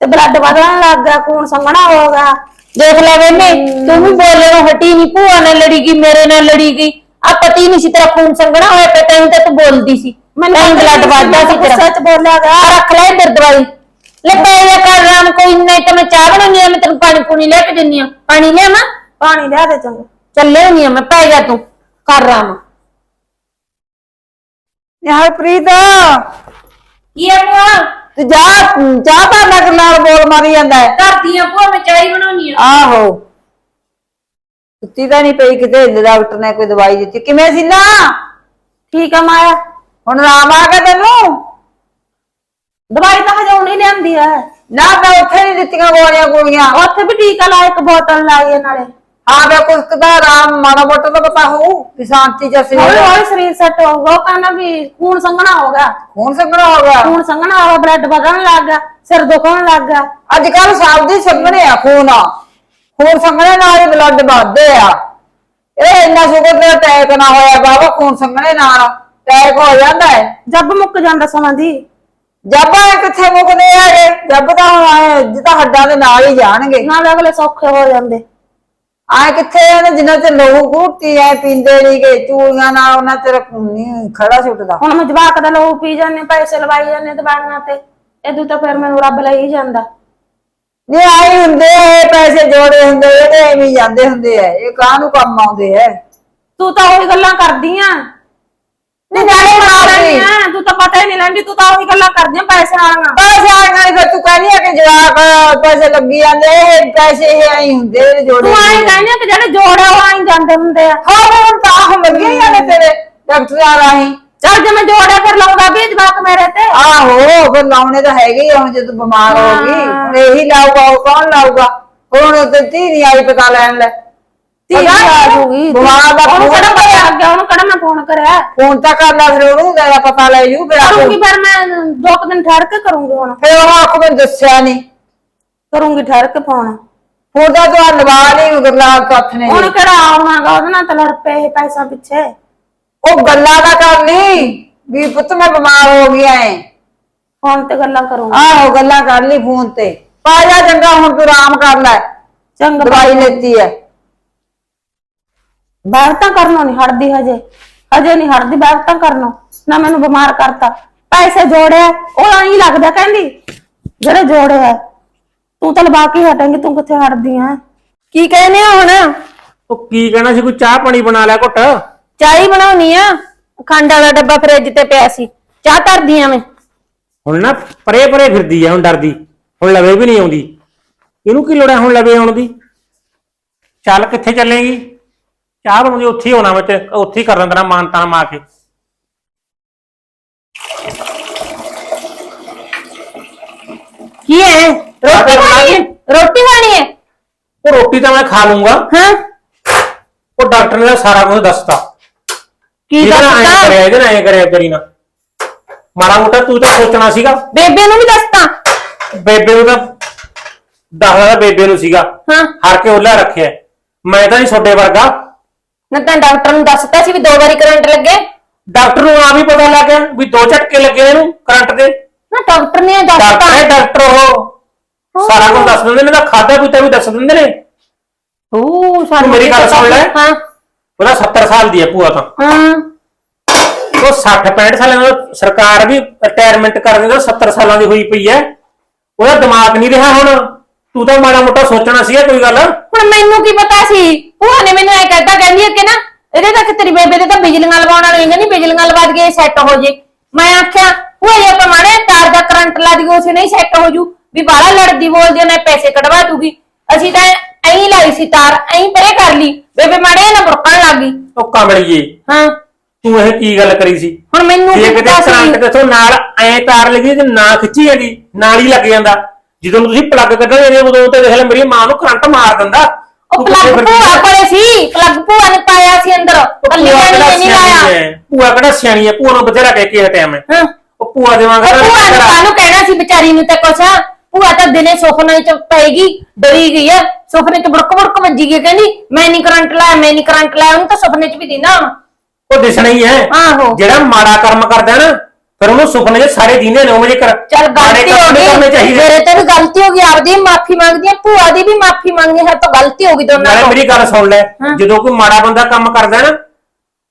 ਤੇ ਬਲੱਡ ਵਧਣ ਲੱਗ ਗਿਆ ਖੂਨ ਸੰਘਣਾ ਹੋ ਗਿਆ। ਦੇਖ ਲੈ ਬੇਬੇ ਤੂੰ ਵੀ ਬੋਲੇ ਨੂੰ ਹਟੀ ਨਹੀਂ ਭੂਆ ਨਾਲ ਲੜੀ ਗਈ ਮੇਰੇ ਨਾਲ ਲੜੀ ਗਈ। ਆ ਪਤੀ ਨਹੀਂ ਸੀ ਤੇਰਾ ਖੂਨ ਸੰਗਣਾ ਹੋਇਆ ਪਿਆ ਤੈਨੂੰ ਤਾਂ ਤੂੰ ਬੋਲਦੀ ਸੀ। ਮੈਨੂੰ ਬਲੱਡ ਵੱਧਦਾ ਸੀ ਤੇਰਾ। ਸੱਚ ਬੋਲਿਆ ਗਿਆ। ਆ ਰੱਖ ਲੈ ਇੱਧਰ ਦਵਾਈ। ਲੈ ਪੈ ਜਾ ਕਰ ਰਾਮ ਕੋਈ ਨਹੀਂ ਤਾਂ ਮੈਂ ਚਾਹ ਬਣਾਉਣੀ ਆ ਮੈਂ ਤੈਨੂੰ ਪਾਣੀ ਪੂਣੀ ਲੈ ਕੇ ਦਿੰਨੀ ਆ ਪਾਣੀ ਲਿਆਵਾਂ? ਪਾਣੀ ਲਿਆ ਦੇ ਚੰਗਾ। ਚੱਲੇ ਆ ਮੈਂ ਪੈ ਜਾ ਤੂੰ। ਕਰ ਰਾਮ। ਹਰਪ੍ਰੀਤ। ਕੀ ਆ ਭੂਆ? ਤੂੰ ਜਾ ਚਾਹ ਤਾਂ ਲੱਗ ਨਾਲ ਬੋਲ ਮਾਰੀ ਜਾਂਦਾ ਹੈ। ਕਰਦੀ ਆ ਭੂਆ ਮੈਂ ਚਾਹ ਬਣਾਉਣੀ ਆ ਆਹੋ। ਸੁੱਤੀ ਤਾਂ ਨਹੀਂ ਪਈ ਕਿਤੇ ਡਾਕਟਰ ਨੇ ਕੋਈ ਦਵਾਈ ਦਿੱਤੀ। ਕਿਵੇਂ ਸੀ ਨਾ ਠੀਕ ਆ ਮਾਇਆ। ਹੁਣ ਆਰਾਮ ਆ ਗਿਆ ਤੈਨੂੰ? ਦਵਾਈ ਤਾਂ ਲਿਆਂਦੀ ਆ ਨਾ ਮੈਂ ਉੱਥੇ ਨਹੀਂ ਦਿੱਤੀਆਂ ਗੋਲੀਆਂ ਗੋਲੀਆਂ। ਉੱਥੇ ਵੀ ਟੀਕਾ ਲਾ ਇੱਕ ਬੋਤਲ ਲਾਈ ਨਾਲੇ। ਹਾਂ ਮੈਂ ਕੁਝ ਕਦਾ ਆਰਾਮ ਮਾੜਾ ਮੋਟਾ ਤਾਂ ਪਤਾ ਹੋਊ ਕਿ ਸ਼ਾਂਤੀ ਜੈਸੀ ਹੌਲੀ ਹੌਲੀ ਸਰੀਰ ਸੈੱਟ ਹੋਊਗਾ ਉਹ ਕਹਿੰਦਾ ਵੀ ਖੂਨ ਸੰਘਣਾ ਹੋ ਗਿਆ। ਹੁਣ ਸੰਗਣਾ ਹੋ ਗਿਆ। ਖੂਨ ਸੰਘਣਾ ਹੋ ਗਿਆ ਬਲੱਡ ਵਧਣ ਲੱਗ ਗਿਆ ਸਿਰ ਦੁਖਣ ਲੱਗ ਗਿਆ। ਅੱਜ ਕੱਲ ਸਭ ਦੀ ਸੰਗਣੇ ਆ ਖੂਨ। ਆ ਖੂਨ ਸੰਗਣੇ ਨਾਲ ਹੀ ਬਲੱਡ ਵੱਧਦੇ ਆ। ਇਹ ਇੰਨਾ ਸ਼ੁਕਰ ਤੇ ਅਟੈਕ ਨਾ ਹੋਇਆ ਬਾਬਾ ਖੂਨ ਸੰਗਣੇ ਨਾਲ ਅਟੈਕ ਹੋ ਜਾਂਦਾ ਹੈ। ਜੱਬ ਮੁੱਕ ਜਾਂਦਾ ਸਮਾਂ ਦੀ। ਜੱਬ ਐ ਕਿੱਥੇ ਮੁੱਕਦੇ ਹੈਗੇ ਜੱਬ ਤਾਂ ਹੁਣ ਐ ਜਿੱਦਾਂ ਹੱਡਾਂ ਦੇ ਨਾਲ ਹੀ ਜਾਣਗੇ। ਨਾਲ ਅਗਲੇ ਸੌਖੇ ਹੋ ਜਾਂਦੇ। ਆਏ ਕਿੱਥੇ ਇਹਨੇ ਜਿੰਨਾ ਤੇ ਲਹੂ ਘੂਰਤੀ ਐ ਪੀਂਦੇ ਨਹੀਂਗੇ ਚੂੜੀਆਂ ਨਾਲ ਉਹਨਾਂ ਤੇ ਨਹੀਂ ਖੜਾ ਛੁੱਟਦਾ ਹੁਣ ਮੈਂ ਜਵਾਕ ਦਾ ਲਹੂ ਪੀ ਜਾਂਦੇ ਪੈਸੇ ਲਵਾਈ ਜਾਂਦੇ ਦਵਾਈਆਂ ਤੇ। ਇਦੋਂ ਤਾਂ ਫਿਰ ਮੈਨੂੰ ਰੱਬ ਲਈ ਹੀ ਜਾਂਦਾ। ਨਹੀਂ ਆਏ ਹੁੰਦੇ ਇਹ ਪੈਸੇ ਜੋੜੇ ਹੁੰਦੇ ਇਹ ਤੇ ਐਵੇਂ ਹੀ ਜਾਂਦੇ ਹੁੰਦੇ ਆ। ਇਹ ਕਾਹਨੂੰ ਕੰਮ ਆਉਂਦੇ ਐ ਤੂੰ ਤਾਂ ਉਹੀ ਗੱਲਾਂ ਕਰਦੀ ਆ। ਨਹੀਂ ਨਾਲੇ ਮਾਰਦੀ ਆ? ਤੂੰ ਤਾਂ ਪਤਾ ਹੀ ਨਹੀਂ ਲੈਂਦੀ ਤੂੰ ਤਾਂ ਉਹੀ ਗੱਲਾਂ ਕਰਦੀ ਆ ਪੈਸੇ ਵਾਲੀਆਂ ਪੈਸੇ ਆਏ ਫਿਰ ਤੂੰ ਕਹਿੰਦੀ ਆ ਕਿ ਜਵਾਬ ਅਹ, ਪੈਸੇ ਲੱਗੀ ਜਾਂਦੇ ਇਹ ਪੈਸੇ ਇਹ ਐਂ ਹੀ ਹੁੰਦੇ ਇਹ ਜੋੜੇ ਤੂੰ ਆਈ ਹੁੰਦੇ। ਆ। ਕਹਿੰਦੀ ਆ ਕਿ ਜਿਹੜੇ ਜੋੜੇ ਉਹ ਆਈ ਜਾਂਦੇ ਹੁੰਦੇ ਆ। ਹਾਂ ਹੁਣ ਤਾਂ ਆਹ ਲੱਗੇ ਹੀ ਜਾਂਦੇ ਤੇਰੇ ਡਾਕਟਰਾਂ ਰਾਹੀਂ। ਚੱਲ ਜੇ ਮੈਂ ਲਾਉਂਦਾ ਵੀ ਜਵਾਕ ਮੇਰੇ ਤੇ। ਆਹੋ ਫਿਰ ਲਾਉਣੇ ਤਾਂ ਹੈਗੇ ਹੀ ਆ, ਹੁਣ ਜੇ ਤੂੰ ਬਿਮਾਰ ਹੋ ਗਈ। ਹੁਣ ਇਹੀ ਲਾਊਗਾ ਉਹ ਕੌਣ ਲਾਊਗਾ? ਹੁਣ ਤੇ ਧੀ ਨਹੀਂ ਆਈ ਪਤਾ ਲੈਣ ਲੈ? ਧੀ ਵੀ ਆ? ਜਾਊਗੀ ਬਿਮਾਰ ਦਾ ਉਹਨੂੰ ਫੋਨ ਕਿਹੜਾ ਪਤਾ ਲੱਗ ਗਿਆ ਉਹਨੂੰ ਕਿਹੜਾ ਮੈਂ ਫੋਨ ਕਰਿਆ? ਫੋਨ ਤਾਂ ਕਰ ਲਾ ਫਿਰ ਉਹਨੂੰ ਤੇਰਾ ਪਤਾ ਲੈ ਜੂ ਫਿਰ ਆਪੇ- ਕਰੂੰਗੀ ਫਿਰ ਮੈਂ ਦੋ ਕੁ ਦਿਨ ਠਹਿਰ ਕੇ ਕਰੂੰਗੀ ਹੁਣ। ਫਿਰ ਉਹ ਆਖੋ ਮੈਨੂੰ ਦੱਸਿਆ ਨਹੀਂ। ਕਰੂੰਗੀ ਠਹਿਰ ਕੇ ਫੋਨ। ਫੋਨ ਤਾਂ ਤੂੰ ਆਹ ਲਵਾ ਲਈ ਗੁਰਲਾਲ ਕੱਥ ਨੇ। ਹੁਣ ਕਿਹੜਾ ਆਉਣਾਗਾ ਉਹਦੇ ਨਾਲ ਤਾਂ ਲੜ ਪਏ ਇਹ ਪੈਸਾ ਪਿੱਛੇ। ਉਹ ਗੱਲਾਂ ਦਾ ਕਰ ਲਈ। ਵੀ ਪੁੱਤ ਮੈਂ ਬਿਮਾਰ ਹੋ ਗਿਆ ਐ। ਫੋਨ ਤੇ ਗੱਲਾਂ ਕਰੂੰਗੀ। ਆਹੋ ਗੱਲਾਂ ਕਰ ਲਈ ਫੋਨ ਤੇ। ਪਾ ਜਾ ਚੰਗਾ ਹੁਣ ਤੂੰ ਆਰਾਮ ਕਰ ਲੈ। ਚੰਗਾ ਦਵਾਈ ਲੈਤੀ ਐ। ਬੈਠਾਂ ਕਰਨੋਂ ਨਹੀਂ ਹਟਦੀ ਹਜੇ। ਹਜੇ ਨਹੀਂ ਹਟਦੀ ਬੈਠਾਂ ਕਰਨੋਂ। ਨਾ ਮੈਨੂੰ ਬਿਮਾਰ ਕਰਤਾ। ਪੈਸੇ ਜੋੜਿਆ ਉਹ ਐਂ ਲੱਗਦਾ ਕਹਿੰਦੀ ਜਿਹੜੇ ਜੋੜਿਆ ਤੂੰ ਤਾਂ ਲਵਾ ਕੇ ਹਟੇਂਗੀ ਤੂੰ ਕਿੱਥੇ ਹਟਦੀ ਆ ਕੀ ਕਹਿੰਦੇ ਆ ਹੁਣ? ਉਹ ਕੀ ਕਹਿਣਾ ਸੀ ਕੋਈ ਚਾਹ ਪਾਣੀ ਬਣਾ ਲਿਆ ਘੁੱਟ? ਚਾਹ ਹੀ ਬਣਾਉਣੀ ਆ। ਖੰਡ ਵਾਲਾ ਡੱਬਾ ਫ੍ਰਿਜ ਤੇ ਪਿਆ ਸੀ। ਚਾਹ ਧਰਦੀ ਆ ਮੈਂ। ਹੁਣ ਨਾ ਪਰੇ ਪਰੇ ਫਿਰਦੀ ਆ ਹੁਣ ਡਰਦੀ। ਹੁਣ ਲਵੇ ਵੀ ਨਹੀਂ ਆਉਂਦੀ। ਇਹਨੂੰ ਕੀ ਲੋੜ ਹੈ ਹੁਣ ਲਵੇ ਆਉਣ ਦੀ? ਚੱਲ ਕਿੱਥੇ ਚੱਲੇਗੀ? ਚਾਹ ਬਣਾਉਂਦੀ ਉੱਥੇ ਹੀ ਹੋਣਾ ਮੈਂ ਤੇ ਉੱਥੇ ਹੀ ਕਰ ਨਾ ਮਾਨ ਤਾਨ ਮਾ ਕੇ। ਕੀ ਹੈ ਰੋਟੀ ਖਾਣੀ ਹੈ? ਰੋਟੀ ਖਾਣੀ ਹੈ? ਉਹ ਰੋਟੀ ਤਾਂ ਮੈਂ ਖਾ ਲੂੰਗਾ ਹਾਂ। ਉਹ ਡਾਕਟਰ ਨੇ ਤਾਂ ਸਾਰਾ ਕੁਝ ਦੱਸਤਾ। ਕੀ ਇਹਦੇ ਨਾਲ ਐਂ ਦੱਸਤਾ ਕਰਿਆ ਇਹਦੇ ਨਾਲ ਐਂ ਕਰਿਆ ਕਰੀ ਨਾ। ਮਾੜਾ ਮੋਟਾ ਤੂੰ ਤਾਂ ਸੋਚਣਾ ਸੀਗਾ। ਬੇਬੇ ਨੂੰ ਵੀ ਦੱਸਤਾ। ਬੇਬੇ ਨੂੰ ਤਾਂ ਦੱਸਦਾ ਤਾਂ ਬੇਬੇ ਨੂੰ ਸੀਗਾ। ਹਾਂ। ਹਰ ਕੇ ਉਹਲਾ ਰੱਖਿਆ। ਮੈਂ ਤਾਂ ਨਹੀਂ ਛੋਡੇ ਵਰਗਾ ਨਾ ਤਾਂ ਡਾਕਟਰ ਨੂੰ ਦੱਸਤਾ ਸੀ ਵੀ ਦੋ ਵਾਰੀ ਕਰੰਟ ਲੱਗੇ। ਡਾਕਟਰ ਨੂੰ ਆ ਵੀ ਪਤਾ ਲੱਗ ਗਿਆ ਵੀ ਦੋ ਝਟਕੇ ਲੱਗੇ ਇਹਨੂੰ ਕਰੰਟ ਦੇ। ਨਾ ਡਾਕਟਰ ਨੇ ਡਾਕਟਰ ਦੱਸਤਾ ਹੈ ਡਾਕਟਰ ਉਹ। ਸਾਰਾ ਕੁਝ ਦੱਸ ਦਿੰਦੇ ਨੇ ਤਾਂ ਖਾਦਾ ਪੀਤਾ ਵੀ ਦੱਸ ਦਿੰਦੇ ਨੇ। ਉਹ ਸਾਨੂੰ ਮੇਰੀ ਗੱਲ ਸੁਣ ਲੈ। ਹਾਂ। ਉਹਦਾ 70 ਸਾਲ ਦੀ ਹੈ ਭੂਆ ਤਾਂ। ਹਾਂ। ਉਹ 60 65 ਸਾਲਾਂ ਦਾ ਸਰਕਾਰ ਵੀ ਰਿਟਾਇਰਮੈਂਟ ਕਰ ਦਿੰਦਾ 70 ਸਾਲਾਂ ਦੀ ਹੋਈ ਪਈ ਹੈ ਉਹਦਾ ਦਿਮਾਗ ਨਹੀਂ ਰਿਹਾ ਹੁਣ। ਤੂੰ ਤਾਂ ਮਾੜਾ ਮੋਟਾ ਸੋਚਣਾ ਸੀਗਾ ਕੋਈ ਗੱਲ। ਹੁਣ ਮੈਨੂੰ ਕੀ ਪਤਾ ਸੀ? ਭੂਆ ਨੇ ਮੈਨੂੰ ਐ ਕਹਿਤਾ ਕਹਿੰਦੀ ਕਿ ਨਾ ਇਹਦੇ ਤੱਕ ਤੇਰੀ ਬੇਬੇ ਦੇ ਤਾਂ ਬਿਜਲੀਆਂ ਲਵਾਉਣ ਵਾਲੀਆਂ ਕਹਿੰਦੀ ਬਿਜਲੀਆਂ ਲਵਾ ਦਈਏ ਸੈੱਟ ਹੋ ਜੇ। ਮੈਂ ਆਖਿਆ ਭੂਆ ਜੇ ਆਪਾਂ ਮਾੜੇ ਤਾਰ ਦਾ ਕਰੰਟ ਲਾ ਦਈਏ ਉਸੇ ਨਹੀਂ ਸੈੱਟ ਹੋ ਜੂ। ਵੀ ਬਾਹਲਾ ਲੜਦੀ ਬੋਲਦੀ ਉਹਨੇ ਪੈਸੇ ਕਢਵਾ ਦੂਗੀ। ਅਸੀਂ ਤਾਂ ਐਂ ਲਾਈ ਸੀ ਤਾਰ ਐਂ ਪਰੇ ਕਰ ਲਈ। ਬੇਬੇ ਮਾੜੇ ਨਾ ਬੁਰਕਣ ਲੱਗ ਗਈ। ਉਹ ਕਮੜੀਏ ਹਾਂ। ਤੂੰ ਇਹ ਕੀ ਗੱਲ ਕਰੀ ਸੀ? ਹੁਣ ਮੈਨੂੰ ਜੇ ਕਿਤੇ ਕਰੰਟ ਤੋਂ ਨਾਲ ਐ ਤਾਰ ਲੱਗੀ ਤੇ ਨਾ ਖਿੱਚੀ ਜਾਂਦੀ ਨਾਲ ਹੀ ਲੱਗ ਜਾਂਦਾ। ਜਦੋਂ ਤੁਸੀਂ ਪਲੱਗ ਕੱਢਣ ਜਾਂਦੇ ਹੋ, ਉਦੋਂ ਤੇ ਦੇਖ ਲੈ ਮੇਰੀ ਮਾਂ ਨੂੰ ਕਰੰਟ ਮਾਰ ਦਿੰਦਾ। ਉਹ ਪਲੱਗ ਭੂਆ? ਕੋਲੇ ਸੀ ਪਲੱਗ ਭੂਆ ਨੇ ਪਾਇਆ ਸੀ ਅੰਦਰ ਕੱਲੀ ਭੂਆ ਵਾਲੀ ਕਿਹੜਾ ਨੇ ਨਹੀਂ ਸਿਆਣੀ ਲਾਇਆ। ਹੈ ਭੂਆ ਕਿਹੜਾ ਸਿਆਣੀ ਹੈ ਭੂਆ ਨੂੰ ਬਥੇਰਾ ਕਹਿ ਕੇ ਹਟਿਆ ਮੈਂ। ਹਾਂ। ਉਹ ਭੂਆ ਦੇ ਵਾਂਗ ਉਹ ਭੂਆ ਨੂੰ ਕਾਹਨੂੰ ਕਹਿਣਾ ਸੀ ਵਿਚਾਰੀ ਨੂੰ ਤਾਂ ਕੁਛ? ਭੂਆ ਤਾਂ ਦਿਨੇ ਸੁਪਨੇ ਚ ਪਏਗੀ ਡਰੀ ਗਈ ਆ ਸੁਪਨੇ ਚ ਬੜਕ ਬੜਕ ਵੱਜੀ ਗਈ ਕਹਿੰਦੀ ਮੈਂ ਨਹੀਂ ਕਰੰਟ ਲਾਇਆ ਮੈਂ ਨਹੀਂ ਕਰੰਟ ਲਾਇਆ ਉਹਨੂੰ ਤਾਂ ਸੁਪਨੇ ਚ ਵੀ ਦਿਨਾ ਉਹ ਦਿਸਣਾ ਹੀ ਹੈ ਆਹੋ। ਜਿਹੜਾ ਮਾੜਾ ਕਰਮ ਕਰਦਾ ਨਾ ਫਿਰ ਉਹਨੂੰ ਸੁਪਨੇ 'ਚ ਸਾਰੇ ਦੀਨੇ ਨੇ ਉਹ ਕਰ ਚੱਲ ਗਲਤੀ ਹੋ ਗਈ। ਚਾਹੀਦੇ। ਮੇਰੇ ਤੇ ਵੀ ਗਲਤੀ ਹੋ ਗਈ ਆਪਦੀ ਮਾਫੀ ਮੰਗਦੀ ਆ ਭੂਆ ਦੀ ਵੀ ਮਾਫੀ ਮੰਗਦੀ ਹੈ ਤਾਂ ਗਲਤੀ ਹੋ ਗਈ ਦੋਨਾਂ ਨਾਲੇ ਤੋਂ ਮੇਰੀ ਗੱਲ ਸੁਣ ਲੈ ਹਾਂ। ਜਦੋਂ ਕੋਈ ਮਾੜਾ ਬੰਦਾ ਕੰਮ ਕਰਦਾ ਨਾ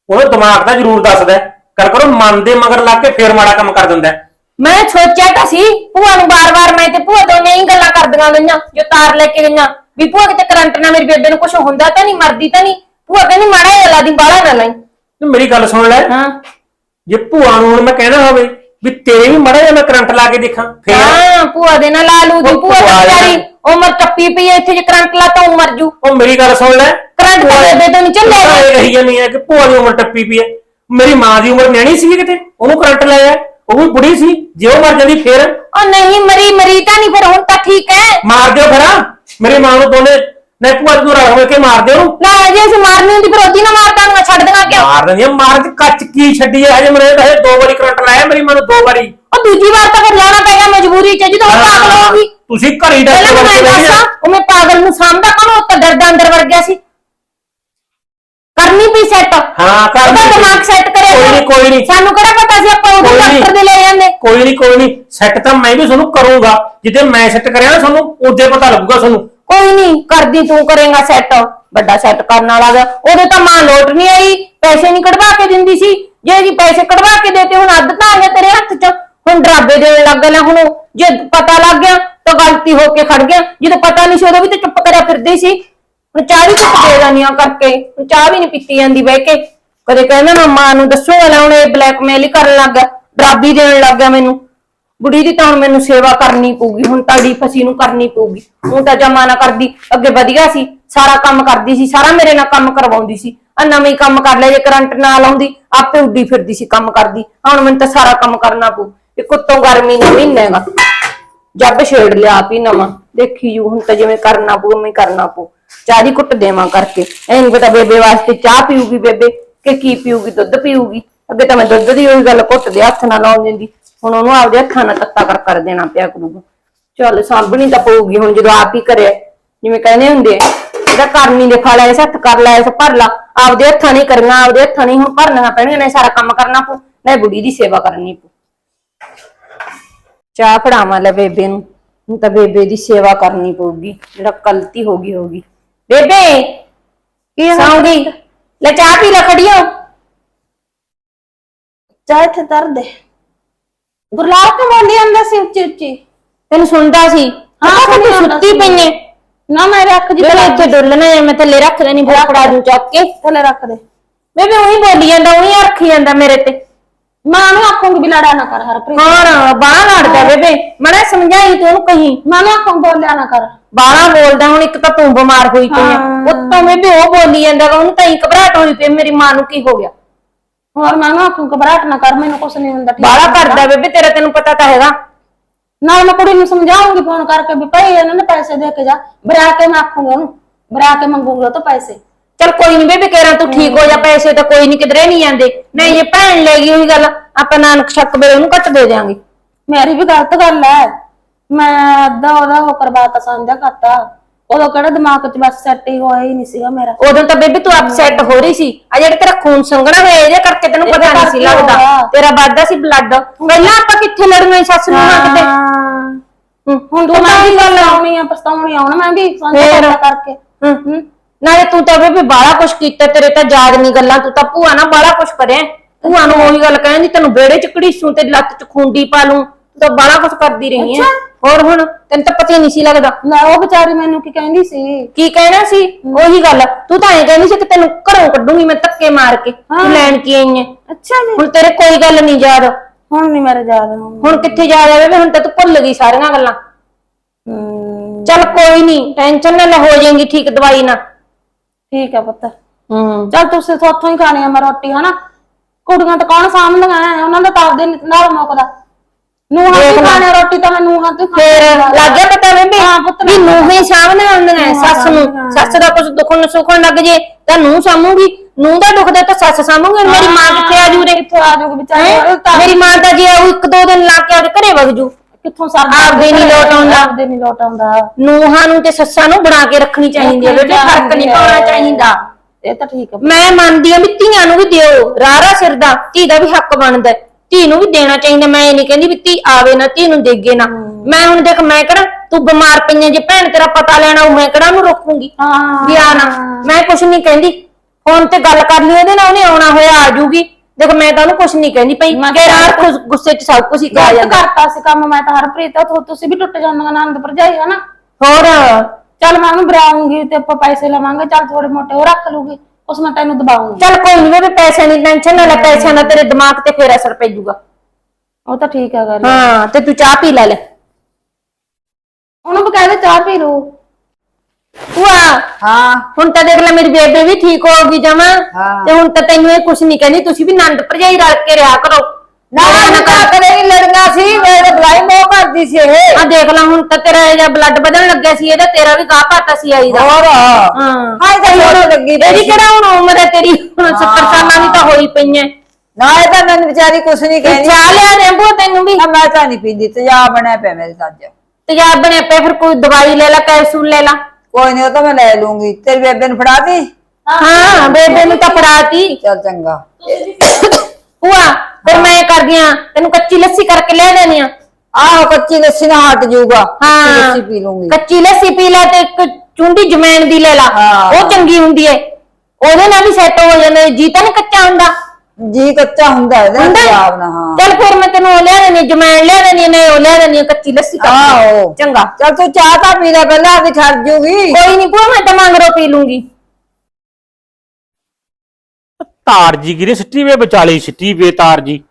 ਉਹਨੂੰ ਦਿਮਾਗ ਦਾ ਜ਼ਰੂਰ ਦੱਸਦਾ ਹੈ। ਕਰ ਕਰੋ ਮਨ ਦੇ ਮਗਰ ਲੱਗ ਕੇ ਫੇਰ ਮਾੜਾ ਕੰਮ ਕਰ ਦਿੰਦਾ ਹੈ। ਮੈਂ ਸੋਚਿਆ ਤਾਂ ਸੀ ਭੂਆ ਨੂੰ ਬਾਰ-ਬਾਰ ਮੈਂ ਤੇ ਭੂਆ ਦੋਨੇ ਹੀ ਗੱਲਾਂ ਕਰਦੀਆਂ ਗਈਆਂ ਜੋ ਤਾਰ ਲੈ ਕੇ ਗਈਆਂ ਵੀ ਭੂਆ ਕਿਤੇ ਕਰੰਟ ਨਾਲ ਮੇਰੀ ਬੇਬੇ ਨੂੰ ਕੁਝ ਹੁੰਦਾ ਤਾਂ ਨਹੀਂ ਮਰਦੀ ਤਾਂ ਨਹੀਂ। ਭੂਆ ਕਹਿੰਦੀ ਮਾੜਾ ਜਿਹਾ ਲਾ ਦੀ ਬਾਲਾ ਨਾ ਲਾਈ। ਤੇ ਮੇਰੀ ਗੱਲ ਸੁਣ ਲੈ। ਹਾਂ। ਜੇ ਭੂਆ ਨੂੰ ਹੁਣ ਮੈਂ ਕਹਿਣਾ ਹੋਵੇ ਵੀ ਤੇਰੇ ਵੀ ਮਾੜਾ ਜਿਹਾ ਮੈਂ ਕਰੰਟ ਲਾ ਕੇ ਦੇਖਾਂ ਫੇਰ ਹਾਂ ਭੂਆ ਦੇ ਨਾਲ ਲਾ ਲੂ ਦੀ ਉਹ ਭੂਆ ਭੂਆ ਦੀ ਦੇ ਵਿਚਾਰੀ ਨਾਲ। ਉਮਰ ਟੱਪੀ ਪਈ ਐ ਇੱਥੇ ਜੇ ਕਰੰਟ ਲਾ ਤਾਂ ਉਹ ਮਰ ਜੂ। ਉਹ ਮੇਰੀ ਗੱਲ ਸੁਣ ਲੈ। ਕਰੰਟ ਤਾਂ ਬੇਬੇ ਤੋਂ ਨਹੀਂ ਚੱਲਿਆ ਇਹ ਕਹੀ ਜਾਂਦੀ ਹੈ ਕਿ ਭੂਆ ਦੀ ਉਮਰ ਟੱਪੀ ਪਈ ਹੈ। ਮੇਰੀ ਮਾਂ ਦੀ ਉਮਰ ਨਿਆਣੀ ਸੀ ਕਿਤੇ? ਉਹਨੂੰ ਕਰੰਟ ਲਾਇਆ ਉਹ ਵੀ ਬੁੜੀ ਸੀ। ਜੇ ਉਹ ਮਰ ਜਾਂਦੀ ਫੇਰ? ਉਹ ਨਹੀਂ ਮਰੀ ਮਰੀ ਤਾਂ ਨਹੀਂ ਫਿਰ ਹੁਣ ਤਾਂ ਠੀਕ ਹੈ। ਮਾਰ ਦਿਓ ਫਿਰ ਮੇਰੀ ਮਾਂ ਨੂੰ ਦੋਨੇ ਨੇ ਭੂਆ ਨੂੰ ਰਲ ਹੋ ਕੇ ਮਾਰ ਦਿਓ? ਨਾ ਜੇ ਅਸੀਂ ਮਾਰਨੀ ਹੁੰਦੀ ਫਿਰ ਉਹਦੀ ਨਾ ਮਾਰਦਾ ਨੂੰ ਛੱਡ ਦੇਣਾ ਕਿਉਂ? ਮਾਰ ਦਿੰਦੀ ਆ ਮਾਰ ਕੇ ਕੱਚ ਕੀ ਛੱਡੀ ਹੈ ਹਜੇ ਮੇਰੇ ਤਾਂ ਹਜੇ ਦੋ ਵਾਰੀ ਕਰੰਟ ਲਾਇਆ ਮੇਰੀ ਮਾਂ ਨੂੰ ਦੋ ਵਾਰੀ। ਉਹ ਦੂਜੀ ਵਾਰ ਤਾਂ ਫਿਰ ਲਾਉਣਾ ਪੈਗਾ ਮਜਬੂਰੀ ਚ ਜਦੋਂ ਉਹ ਪਾਗਲ ਹੋ ਗਈ ਤੁਸੀਂ ਘਰ ਹੀ ਪਹਿਲਾਂ ਮੈਂ ਦੱਸਾਂ ਉਹ ਮੈਂ ਪਾਗਲ ਨੂੰ ਸਾਂਭਦਾ ਕੌਣ ਉਹ ਤਾਂ ਡਰਦਾ ਅੰਦਰ ਵੜ ਗਿਆ ਸੀ। ਕਰਨੀ ਪਈ ਸੈੱਟ ਹਾਂ ਕਰ ਉਹਦਾ ਦਿਮਾਗ set ਕਰਿਆ ਕੋਈ ਨਹੀਂ ਨਹੀਂ ਕੋਈ ਨਹੀਂ ਸਾਨੂੰ ਕਿਹੜਾ ਪਤਾ ਸੀ ਆਪਾਂ ਉਦੋਂ ਕੋਈ ਨੀ। ਡਾਕਟਰ ਦੇ ਲੈ ਜਾਂਦੇ। ਕੋਈ ਨਹੀਂ ਕੋਈ ਨਹੀਂ ਸੈੱਟ ਤਾਂ ਮੈਂ ਵੀ ਤੁਹਾਨੂੰ ਕਰੂੰਗਾ। ਜਿੱਦੇ ਮੈਂ ਸੈੱਟ ਕਰਿਆ ਨਾ ਤੁਹਾਨੂੰ ਉਦੋਂ ਪਤਾ ਲੱਗੂਗਾ ਤੁਹਾਨੂੰ। ਕੋਈ ਨਹੀਂ ਕਰਦੀ ਤੂੰ ਕਰੇਗਾ ਸੈੱਟ ਵੱਡਾ ਸੈੱਟ ਕਰਨ ਵਾਲਾ ਗਾ। ਉਦੋਂ ਤਾਂ ਮਾਂ ਲੋਟ ਨਹੀਂ ਆਈ। ਪੈਸੇ ਨਹੀਂ ਕਢਵਾ ਕੇ ਦਿੰਦੀ ਸੀ। ਜੇ ਜੀ ਪੈਸੇ ਕਢਵਾ ਕੇ ਦੇਤੇ, ਹੁਣ ਅੱਧ ਤਾਂ ਆ ਗਿਆ ਤੇਰੇ ਹੱਥ 'ਚ। ਹੁਣ ਡਰਾਬੇ ਦੇਣ ਲੱਗ ਗਿਆ ਹੁਣ। ਜੇ ਪਤਾ ਲੱਗ ਗਿਆ, ਤਾਂ ਗਲਤੀ ਹੋ ਕੇ ਖੜ ਗਿਆ। ਜਦੋਂ ਪਤਾ ਨਹੀਂ ਸੀ, ਉਦੋਂ ਵੀ ਤੇ ਚੁੱਪ ਕਰਿਆ ਫਿਰਦੀ ਸੀ। ਹੁਣ ਚਾਹ ਵੀ ਕੁੱਟ ਦੇ ਜਾਨੀਆਂ ਕਰਕੇ। ਹੁਣ ਚਾਹ ਵੀ ਨਹੀਂ ਪੀਤੀ ਜਾਂਦੀ ਬਹਿ ਕੇ। ਕਦੇ ਕਹਿੰਦਾ ਨਾ ਮਾਂ ਨੂੰ ਦੱਸੋ ਲੈ ਹੁਣ ਇਹ ਬਲੈਕਮੇਲ ਹੀ ਕਰਨ ਲੱਗ ਗਿਆ। ਡਰਾਬੀ ਦੇਣ ਲੱਗ ਗਿਆ ਮੈਨੂੰ। ਬੁੜੀ ਦੀ ਤਾਂ ਹੁਣ ਮੈਨੂੰ ਸੇਵਾ ਕਰਨੀ ਪਊਗੀ, ਹੁਣ ਤੜੀ ਫਸੀ ਨੂੰ ਕਰਨੀ ਪਊਗੀ। ਹੁਣ ਤਾਂ ਜਮਾ ਨਾ ਕਰਦੀ, ਅੱਗੇ ਵਧੀਆ ਸੀ, ਸਾਰਾ ਕੰਮ ਕਰਦੀ ਸੀ, ਸਾਰਾ ਮੇਰੇ ਨਾਲ ਕੰਮ ਕਰਵਾਉਂਦੀ ਸੀ। ਆ ਨਵੇਂ ਹੀ ਕੰਮ ਕਰ ਲਿਆ ਜੇ ਕਰੰਟ ਨਾ ਲਾਉਂਦੀ ਆਪੇ ਉੱਡੀ ਫਿਰਦੀ ਸੀ ਕੰਮ ਕਰਦੀ। ਹੁਣ ਮੈਨੂੰ ਤਾਂ ਸਾਰਾ ਕੰਮ ਕਰਨਾ ਪਊ ਇਹ ਕੁੱਤੋਂ ਗਰਮੀ ਦਾ ਮਹੀਨਾ ਹੈਗਾ। ਜੱਬ ਛੇੜ ਲਿਆ ਆਪ ਹੀ ਨਵਾਂ, ਦੇਖੀ ਜੂ, ਹੁਣ ਤਾਂ ਜਿਵੇਂ ਕਰਨਾ ਪਊ, ਉਵੇਂ ਕਰਨਾ ਪਊ। ਚਾਹ ਦੀ ਕੁੱਟ ਦੇਵਾਂ ਕਰਕੇ। ਐ ਨਹੀਂ ਪਤਾ ਬੇਬੇ ਵਾਸਤੇ ਚਾਹ ਪੀਊਗੀ ਬੇਬੇ, ਕਿ ਕੀ ਪੀਊਗੀ, ਦੁੱਧ ਪੀਊਗੀ। ਅੱਗੇ ਤਾਂ ਮੈਂ ਦੁੱਧ ਦੀ ਉਹੀ ਗੱਲ ਘੁੱਟ ਦੇ ਹੱਥ ਨਾਲ ਲਾਉਣ ਦਿੰਦੀ। ਹੁਣ ਉਹਨੂੰ ਆਪਦੇ ਹੱਥਾਂ ਨਾਲ ਤੱਤਾ ਕਰ ਕਰ ਦੇਣਾ ਪਿਆ ਕਰੂਗਾ। ਚੱਲ ਸਾਂਭਣੀ ਤਾਂ ਪਊਗੀ ਹੁਣ ਜਦੋਂ ਆਪ ਹੀ ਕਰਿਆ। ਜਿਵੇਂ ਕਹਿੰਦੇ ਹੁੰਦੇ ਆ ਇਹਦਾ ਕਰਨੀ ਦੇ ਫਲ ਐ ਹੱਥ ਕਰ ਲੈ ਐਸ ਭਰ ਲਾ। ਆਪਦੇ ਹੱਥਾਂ ਨਹੀਂ ਕਰਨਾ ਆਪਦੇ ਹੱਥਾਂ ਨਹੀਂ ਹੁਣ ਭਰਨੀਆਂ ਪੈਣਗੀਆਂ ਨੇ ਸਾਰਾ ਕੰਮ ਕਰਨਾ ਪਊ ਨਾ ਬੁੜੀ ਦੀ ਸੇਵਾ ਕਰਨੀ ਪਊ। ਚਾਹ ਫੜਾਵਾਂ ਲੈ ਬੇਬੇ ਨੂੰ ਹੁਣ ਤਾਂ ਬੇਬੇ ਦੀ ਸੇਵਾ ਕਰਨੀ ਪਊਗੀ ਜਿਹੜਾ ਗਲਤੀ ਹੋ ਗਈ ਹੋਗੀ ਬੇਬੇ ਕੀ ਸੌਂਗੀ ਲੈ ਚਾਹ ਪੀ ਲੈ ਖੜੀਓ ਚਾਹ ਇੱਥੇ ਧਰ ਦੇ। ਗੁਰਲਾਲ ਕੇ ਬੋਲੀ ਜਾਂਦਾ ਸੀ ਉੱਚੀ ਉੱਚੀ। ਤੈਨੂੰ ਸੁਣਦਾ ਸੀ। ਹਾਂ, ਤੂੰ ਸੁੱਤੀ। ਪਈ ਨਾ ਮੈਂ ਰੱਖ ਜੀ ਜਿਹੜਾ ਇੱਥੇ ਡੁੱਲਣਾ ਐ ਮੈਂ ਥੱਲੇ ਰੱਖ ਲੈਣੀ ਬੜਾ ਫੜਾ ਦੂੰ। ਚੱਕ ਕੇ। ਥੱਲੇ ਰੱਖ ਦੇ। ਬੇਬੇ ਉਹੀ ਬੋਲੀ ਜਾਂਦਾ ਉਹੀ ਰੱਖੀ ਜਾਂਦਾ ਮੇਰੇ ਤੇ। ਮਾਂ ਨੂੰ ਆਖੂੰਗੀ ਵੀ ਲੜਾ ਨਾ ਕਰ ਹਰਪ੍ਰੀਤ। ਹਾਂ ਬਾਹਰ ਲੜਦਾ ਬੇਬੇ। ਮੜਾ ਸਮਝਾਈ ਤੂੰ ਉਹਨੂੰ ਕਹੀਂ। ਮਾਂ ਨੂੰ ਆਖੂੰ ਬੋਲਿਆ ਨਾ ਕਰ। ਬਾਹਰ ਬੋਲਦਾ ਹੁਣ ਇੱਕ ਤਾਂ ਤੂੰ ਬਿਮਾਰ ਹੋਈ ਪਈ ਹਾਂ। ਉੱਤੋਂ ਬੇਬੇ ਉਹ ਬੋਲੀ ਜਾਂਦਾ ਉਹਨੂੰ ਤਾਂ ਹੀ ਘਬਰਾਹਟ ਹੋਈ ਪਈ ਮੇਰੀ ਮਾਂ ਨੂੰ ਕੀ ਹੋ ਗਿਆ। ਹੋਰ ਮਾਂ ਨੂੰ ਆਖੂੰ ਘਬਰਾਹਟ ਨਾ ਕਰ ਮੈਨੂੰ ਕੁਛ ਨਹੀਂ ਹੁੰਦਾ ਠੀਕ ਬਾਹਲਾ ਕਰਦਾ ਬੇਬੇ ਤੇਰਾ ਤੈਨੂੰ ਪਤਾ ਤਾਂ ਹੈਗਾ। ਨਾਲ ਮੈਂ ਕੁੜੀ ਨੂੰ ਸਮਝਾਉਂਗੀ ਫੋਨ ਕਰਕੇ ਵੀ ਭਾਈ ਇਹਨਾਂ ਨੇ ਪੈਸੇ ਦੇ ਕੇ ਜਾ ਬਰਾ ਕੇ ਮੈਂ ਆਖੂੰਗਾ ਉਹਨੂੰ ਬਰਾ ਕੇ ਮੰਗੂਗਾ ਤੋਂ ਪੈਸੇ। ਚਲ ਕੋਈ ਨਹੀਂ ਬੇਬੇ ਕਹਿਰਾਂ ਤੂੰ ਠੀਕ ਹੋ ਜਾ ਪੈਸੇ ਤਾਂ ਕੋਈ ਨਹੀਂ ਕਿਧਰੇ ਨਹੀਂ ਜਾਂਦੇ। ਨਹੀਂ ਇਹ ਭੈਣ ਲੈ ਗਈ ਉਹੀ ਗੱਲ ਆਪਾਂ ਨਾਨਕ ਸ਼ੱਕ ਵੇਲੇ ਉਹਨੂੰ ਘੱਟ ਦੇ ਦਿਆਂਗੇ। ਮੇਰੀ ਵੀ ਗਲਤ ਗੱਲ ਹੈ। ਮੈਂ ਅੱਧਾ ਉਹਦਾ ਉਹ ਕਰਵਾਤਾ ਸਾਂਝਾ ਕਰਤਾ। ਉਦੋਂ ਕਿਹੜਾ ਦਿਮਾਗ 'ਚ ਬਸ ਸੈੱਟ ਹੀ ਹੋਇਆ ਹੀ ਨਹੀਂ ਸੀਗਾ ਮੇਰਾ। ਉਦੋਂ ਤਾਂ ਬੇਬੀ ਤੂੰ ਅਪਸੈਟ ਹੋ ਰਹੀ ਸੀ। ਆ ਜਿਹੜਾ ਤੇਰਾ ਖੂਨ ਸੰਘਣਾ ਹੋਇਆ ਇਹਦੇ ਕਰਕੇ ਤੈਨੂੰ ਇਹਦੇ ਪਤਾ ਨਹੀਂ ਸੀ ਕਰਕੇ ਲੱਗਦਾ। ਹੋਇਆ। ਤੇਰਾ ਵੱਧਦਾ ਸੀ ਬਲੱਡ ਪਹਿਲਾਂ ਆਪਾਂ ਕਿੱਥੇ ਲੜੀਆਂ ਸੀ ਸੱਸ ਨੂੰ ਨਾ ਕਿਤੇ? ਹਾਂ। ਹੂੰ, ਹੁਣ ਤੂੰ ਮੈਂ ਵੀ ਗੱਲ ਆਉਣੀ ਆ ਪਛਤਾਉਣੀ ਆਉਣਾ ਮੈਂ ਵੀ ਫੇਰ? ਕਰਕੇ। ਹੂੰ। ਨਾਲੇ ਤੂੰ ਤਾਂ ਬੇਬੀ ਬਾਹਲਾ ਕੁਛ ਕੀਤਾ ਤੇਰੇ ਤਾਂ ਯਾਦ ਨਹੀਂ ਗੱਲਾਂ ਤੂੰ ਤਾਂ ਭੂਆ ਨਾਲ ਬਾਹਲਾ ਕੁਛ ਕਰਿਆ। ਭੂਆ ਨੂੰ ਉਹੀ ਗੱਲ ਕਹਿੰਦੀ ਤੈਨੂੰ ਬੇੜੇ ਚ ਘੜੀਸੂ ਤੇ ਲੱਤ ਚ ਖੁੰਡੀ ਪਾ ਲੂੰ। ਤੂੰ ਤਾਂ ਬਾਹਲਾ ਕੁਛ ਕਰਦੀ ਰਹੀ ਹੈ ਹੋਰ ਹੁਣ ਤੈਨੂੰ ਤਾਂ ਪਤਾ ਹੀ ਨਹੀਂ ਸੀ ਲੱਗਦਾ। ਲੈ ਉਹ ਵਿਚਾਰੀ ਮੈਨੂੰ ਕੀ ਕਹਿੰਦੀ ਸੀ? ਕੀ ਕਹਿਣਾ ਸੀ? ਉਹੀ ਗੱਲ। ਤੂੰ ਤਾਂ ਐਂ ਕਹਿੰਦੀ ਸੀ ਕਿ ਤੈਨੂੰ ਘਰੋਂ ਕੱਢੂੰਗੀ ਮੈਂ ਧੱਕੇ ਮਾਰ ਕੇ ਤੂੰ ਲੈਣ ਕੀ ਆਈ ਐ ਅੱਛਾ ਜੀ। ਹੁਣ ਤੇਰੇ ਕੋਈ ਗੱਲ ਨਹੀਂ ਯਾਦ। ਹੁਣ ਨਹੀਂ ਮੇਰੇ ਯਾਦ ਆਉਂਦਾ। ਹੁਣ ਕਿੱਥੇ ਯਾਦ ਆਵੇ ਵੇ ਹੁਣ ਤਾਂ ਤੂੰ ਭੁੱਲ ਗਈ ਸਾਰੀਆਂ ਗੱਲਾਂ। ਹੂੰ। ਚੱਲ ਕੋਈ ਨਹੀਂ ਟੈਨਸ਼ਨ ਨਾ ਹੋ ਜਾਏਗੀ ਠੀਕ ਦਵਾਈ ਨਾਲ। ਠੀਕ ਹੈ ਪੁੱਤ। ਹੂੰ। ਚੱਲ ਤੁਸੀਂ ਉੱਥੋਂ ਹੀ ਖਾਣੀ ਆ ਮੈਂ ਰੋਟੀ ਹਨਾ? ਕੁੜੀਆਂ ਤਾਂ ਕੌਣ ਸਾਂਭਦੀਆਂ? ਉਹਨਾਂ ਦਾ ਤਾਂ ਆਪਦੇ ਨੀ ਨਾਲ ਮੁੱਕਦਾ। ਨੂੰਹਾਂ ਦੀ ਖਾਣੀ ਆ ਰੋਟੀ ਤਾਂ ਮੈਂ ਨੂੰਹਾਂ ਤੋਂ ਹੀ ਫੇਰ ਖਾਣੀ ਆ। ਲੱਗ ਗਿਆ ਪਤਾ ਬੇਬੀ? ਹਾਂ, ਪੁੱਤ ਵੀ ਨੂੰਹਾਂ ਸਾਹਮਣੇ ਆਉਂਦੀਆਂ ਐ, ਸੱਸ ਨੂੰ। ਸੱਸ ਦਾ ਕੁਝ ਸੁੱਖਣ ਲੱਗ ਜੇ ਤਾਂ ਨੂੰਹ ਸਾਂਭੂਗੀ। ਨੂੰਹ ਦਾ ਦੁੱਖਦਾ ਤਾਂ ਸੱਸ ਸਾਂਭੂਗੀ ਮੇਰੀ ਮਾਂ ਕਿੱਥੇ ਆ ਜੂ ਰੇ ਕਿੱਥੇ ਆ ਜਾਊਗੀ ਵਿਚਾਰੀ? ਹੈਂ? ਉਹ ਤਾਂ ਮੇਰੀ ਮਾਂ ਤਾਂ ਜੇ ਆਊ ਇੱਕ ਦੋ ਦਿਨ ਲਾ ਕੇ ਆਪਦੇ ਘਰੇ ਵਗ ਜੂ। ਕਿੱਥੋਂ ਸਰਦਾ ਆਪਦੇ ਨੀ ਲੋਟ ਆਉਂਦਾ। ਆਪਦੇ ਨਹੀਂ ਲੋਟ ਆਉਂਦਾ। ਨੂੰਹਾਂ ਨੂੰ ਤੇ ਸੱਸਾਂ ਨੂੰ ਬਣਾ ਕੇ ਰੱਖਣੀ ਚਾਹੀਦੀ ਹੈ ਬੇਟੇ ਫ਼ਰਕ ਨਹੀਂ ਪਾਉਣਾ ਚਾਹੀਦਾ। ਇਹ ਤਾਂ ਠੀਕ ਹੈ। ਮੈਂ ਮੰਨਦੀ ਆ ਵੀ ਧੀਆਂ ਨੂੰ ਵੀ ਦਿਓ। ਰਾਰਾ ਸਿਰ ਦਾ ਧੀ ਦਾ ਵੀ ਹੱਕ ਬਣਦਾ ਹੈ। ਧੀ ਨੂੰ ਵੀ ਦੇਣਾ ਚਾਹੀਦਾ ਮੈਂ ਇਹ ਨਹੀਂ ਕਹਿੰਦੀ ਵੀ ਧੀ ਆਵੇ ਨਾ ਧੀ ਨੂੰ ਦੇਗੇ ਨਾ। ਮੈਂ ਹੁਣ ਦੇਖ ਮੈਂ ਕਿਹੜਾ ਤੂੰ ਬਿਮਾਰ ਪਈਆਂ ਜੇ ਭੈਣ ਤੇਰਾ ਪਤਾ ਲੈਣਾ ਉਹ ਮੈਂ ਕਿਹੜਾ ਨੂੰ ਰੋਕੂੰਗੀ? ਹਾਂ। ਵੀ ਆ ਨਾ ਮੈਂ ਕੁਛ ਨਹੀਂ ਕਹਿੰਦੀ। ਫੋਨ ਤੇ ਗੱਲ ਕਰ ਲਈ ਉਹਦੇ ਨਾਲ ਉਹਨੇ ਆਉਣਾ ਹੋਇਆ ਆ ਜੂਗੀ ਦੇਖ ਮੈਂ ਤਾਂ ਉਹਨੂੰ ਕੁਛ ਨਹੀਂ ਕਹਿੰਦੀ ਪਈ ਕਿ ਰਾਤ ਖੁਸ- ਗੁੱਸੇ 'ਚ ਸਭ ਕੁਝ ਹੀ ਕਹਾ ਜਾਂਦਾ। ਕਰਤਾ ਸੀ ਕੰਮ ਮੈਂ ਤਾਂ ਹਰਪ੍ਰੀਤ ਤੁ- ਤੁਸੀਂ ਵੀ ਟੁੱਟ ਜਾਂਦੀਆਂ ਆਨੰਦ ਭਰਜਾਈ ਹਨਾ? ਹੋਰ? ਚੱਲ ਮੈਂ ਉਹਨੂੰ ਬਰਾਉਂਗੀ ਤੇ ਆਪਾਂ ਪੈਸੇ ਲਵਾਂਗੇ ਚੱਲ ਥੋੜੇ ਮੋਟੇ ਉਹ ਰੱਖ ਲੂਗੀ ਉਸ ਮੈਂ ਤੈਨੂੰ ਦਬਾਉਂਗੀ। ਚੱਲ ਕੋਈ ਨਹੀਂ ਵੀ ਪੈਸੇ ਨਹੀਂ ਟੈਨਸ਼ਨ ਨਾ ਲੈ ਪੈਸਿਆਂ ਦਾ ਤੇਰੇ ਦਿਮਾਗ ਤੇ ਫੇਰ ਅਸਰ ਪੈ ਜਾਊਗਾ ਉਹ ਤਾਂ ਠੀਕ ਹੈ ਗੱਲ। ਹਾਂ ਤੇ ਤੂੰ ਚਾਹ ਪੀ ਲੈ ਲੈ। ਉਹਨੂੰ ਬਕਾਇਦਾ ਚਾਹ ਪੀ ਲੂ ਭੂਆ ਹਾਂ। ਹੁਣ ਤਾਂ ਦੇਖ ਲੈ ਮੇਰੀ ਬੇਬੇ ਵੀ ਠੀਕ ਹੋ ਗਈ ਜਮਾ। ਹਾਂ। ਤੇ ਹੁਣ ਤਾਂ ਤੈਨੂੰ ਇਹ ਕੁਛ ਨਹੀਂ ਕਹਿੰਦੀ ਤੁਸੀਂ ਵੀ ਨੰਦ ਭਰਜਾਈ ਰਲ ਕੇ ਰਿਹਾ ਕਰੋ। ਨਾ ਨਾ ਕਦੇ ਨਹੀਂ ਲੜਨਾ ਸੀ ਮੇਰੇ ਬਲਾਈ ਮੋਹ ਕਰਦੀ ਸੀ ਇਹ। ਆ ਦੇਖ ਲੈ ਹੁਣ ਤਾਂ ਤੇਰਾ ਇਹ ਬਲੱਡ ਵਧਣ ਲੱਗਿਆ ਸੀ ਇਹਦਾ ਤੇਰਾ ਵੀ ਗਾਹ ਪਾਤਾ ਸੀ ਆਈ ਦਾ। ਹੋਰ? ਹਾਂ। ਹਾਏ ਤਾਂ ਲੋੜ ਲੱਗੀ ਪਈ ਇਹਦੀ ਸੀ। ਕਿਹੜਾ ਹੁਣ ਉਮਰ ਹੈ? ਤੇਰੀ ਹੁਣ 70 ਸਾਲਾਂ ਦੀ ਤਾਂ ਹੋਈ ਪਈ ਐ। ਨਾ ਇਹ ਤਾਂ ਮੈਨੂੰ ਵਿਚਾਰੀ ਕੁਛ ਨਹੀਂ ਕਹਿੰਦੀ ਚਾਹ ਲਿਆ ਦੇ ਬੂ ਤੈਨੂੰ ਵੀ। ਆ ਮੈਂ ਤਾਂ ਨਹੀਂ ਪੀਂਦੀ ਤੇਜ਼ਾਬ ਬਣਿਆ ਪਿਆ ਮੇਰੇ ਤੇਜ਼ਾਬ ਬਣਿਆ ਪਿਆ ਫਿਰ ਕੋਈ ਦਵਾਈ ਲੈ ਲੈ ਕੈਪਸੂਲ ਲੈ ਲੈ। ਕੋਈ ਨਹੀਂ ਉਹ ਤਾਂ ਮੈਂ ਲੈ ਲੂੰਗੀ। ਤੇਰੀ ਬੇਬੇ ਨੂੰ ਫੜਾਤੀ? ਹਾਂ ਬੇਬੇ ਨੂੰ ਤਾਂ ਫੜਾਤੀ। ਚੱਲ ਚੰਗਾ। ਭੂਆ ਫਿਰ ਮੈਂ ਕਰਦੀ ਆ ਤੈਨੂੰ ਕੱਚੀ ਲੱਸੀ ਕਰਕੇ ਲੈ ਦੇਣੀ ਆ। ਆਹੋ ਕੱਚੀ ਲੱਸੀ ਨਾਲ ਹਟ ਜਾਊਗਾ ਕੱਚੀ ਹਾਂ ਲੱਸੀ ਪੀ ਲੂੰਗੀ ਕੱਚੀ ਲੱਸੀ ਪੀ ਲੈ ਤੇ ਇੱਕ ਚੁੰਡੀ ਜਮੈਣ ਦੀ ਲੈ ਲਾ ਹਾਂ। ਉਹ ਚੰਗੀ ਹੁੰਦੀ ਏ। ਉਹਦੇ ਨਾਲ ਵੀ ਸੈੱਟ ਹੋ ਜਾਂਦਾ ਜੀ ਤਾਂ ਨੀ ਕੱਚਾ ਹੁੰਦਾ। ਜੀ ਕੱਚਾ ਹੁੰਦਾ ਇਹਦਾ ਹੁੰਦਾ ਪੰਜਾਬ ਹਾਂ। ਚੱਲ ਫਿਰ ਮੈਂ ਤੈਨੂੰ ਉਹ ਲਿਆ ਦੇਣੀ ਜਮੈਣ ਲਿਆ ਦੇਣੀ ਨੇ ਉਹ ਲਿਆ ਦੇਣੀ ਕੱਚੀ ਲੱਸੀ ਕਰਕੇ। ਆਹੋ। ਚੰਗਾ। ਚੱਲ ਤੂੰ ਚਾਹ ਤਾਂ ਪੀ ਲੈ ਪਹਿਲਾਂ ਆਪੇ ਛੱਡ ਜੂਗੀ ਕੋਈ ਨਹੀਂ ਭੂਆ ਮੈਂ ਤਾਂ ਮੰਗਰੋ ਪੀ ਲੂੰਗੀ। ਤਾਰ ਜੀ ਗਿਰੇ, ਸਿੱਟੀ ਵੇ, ਵਿਚਾਲੇ ਸਿੱਟੀ ਵੇ ਤਾਰ ਜੀ।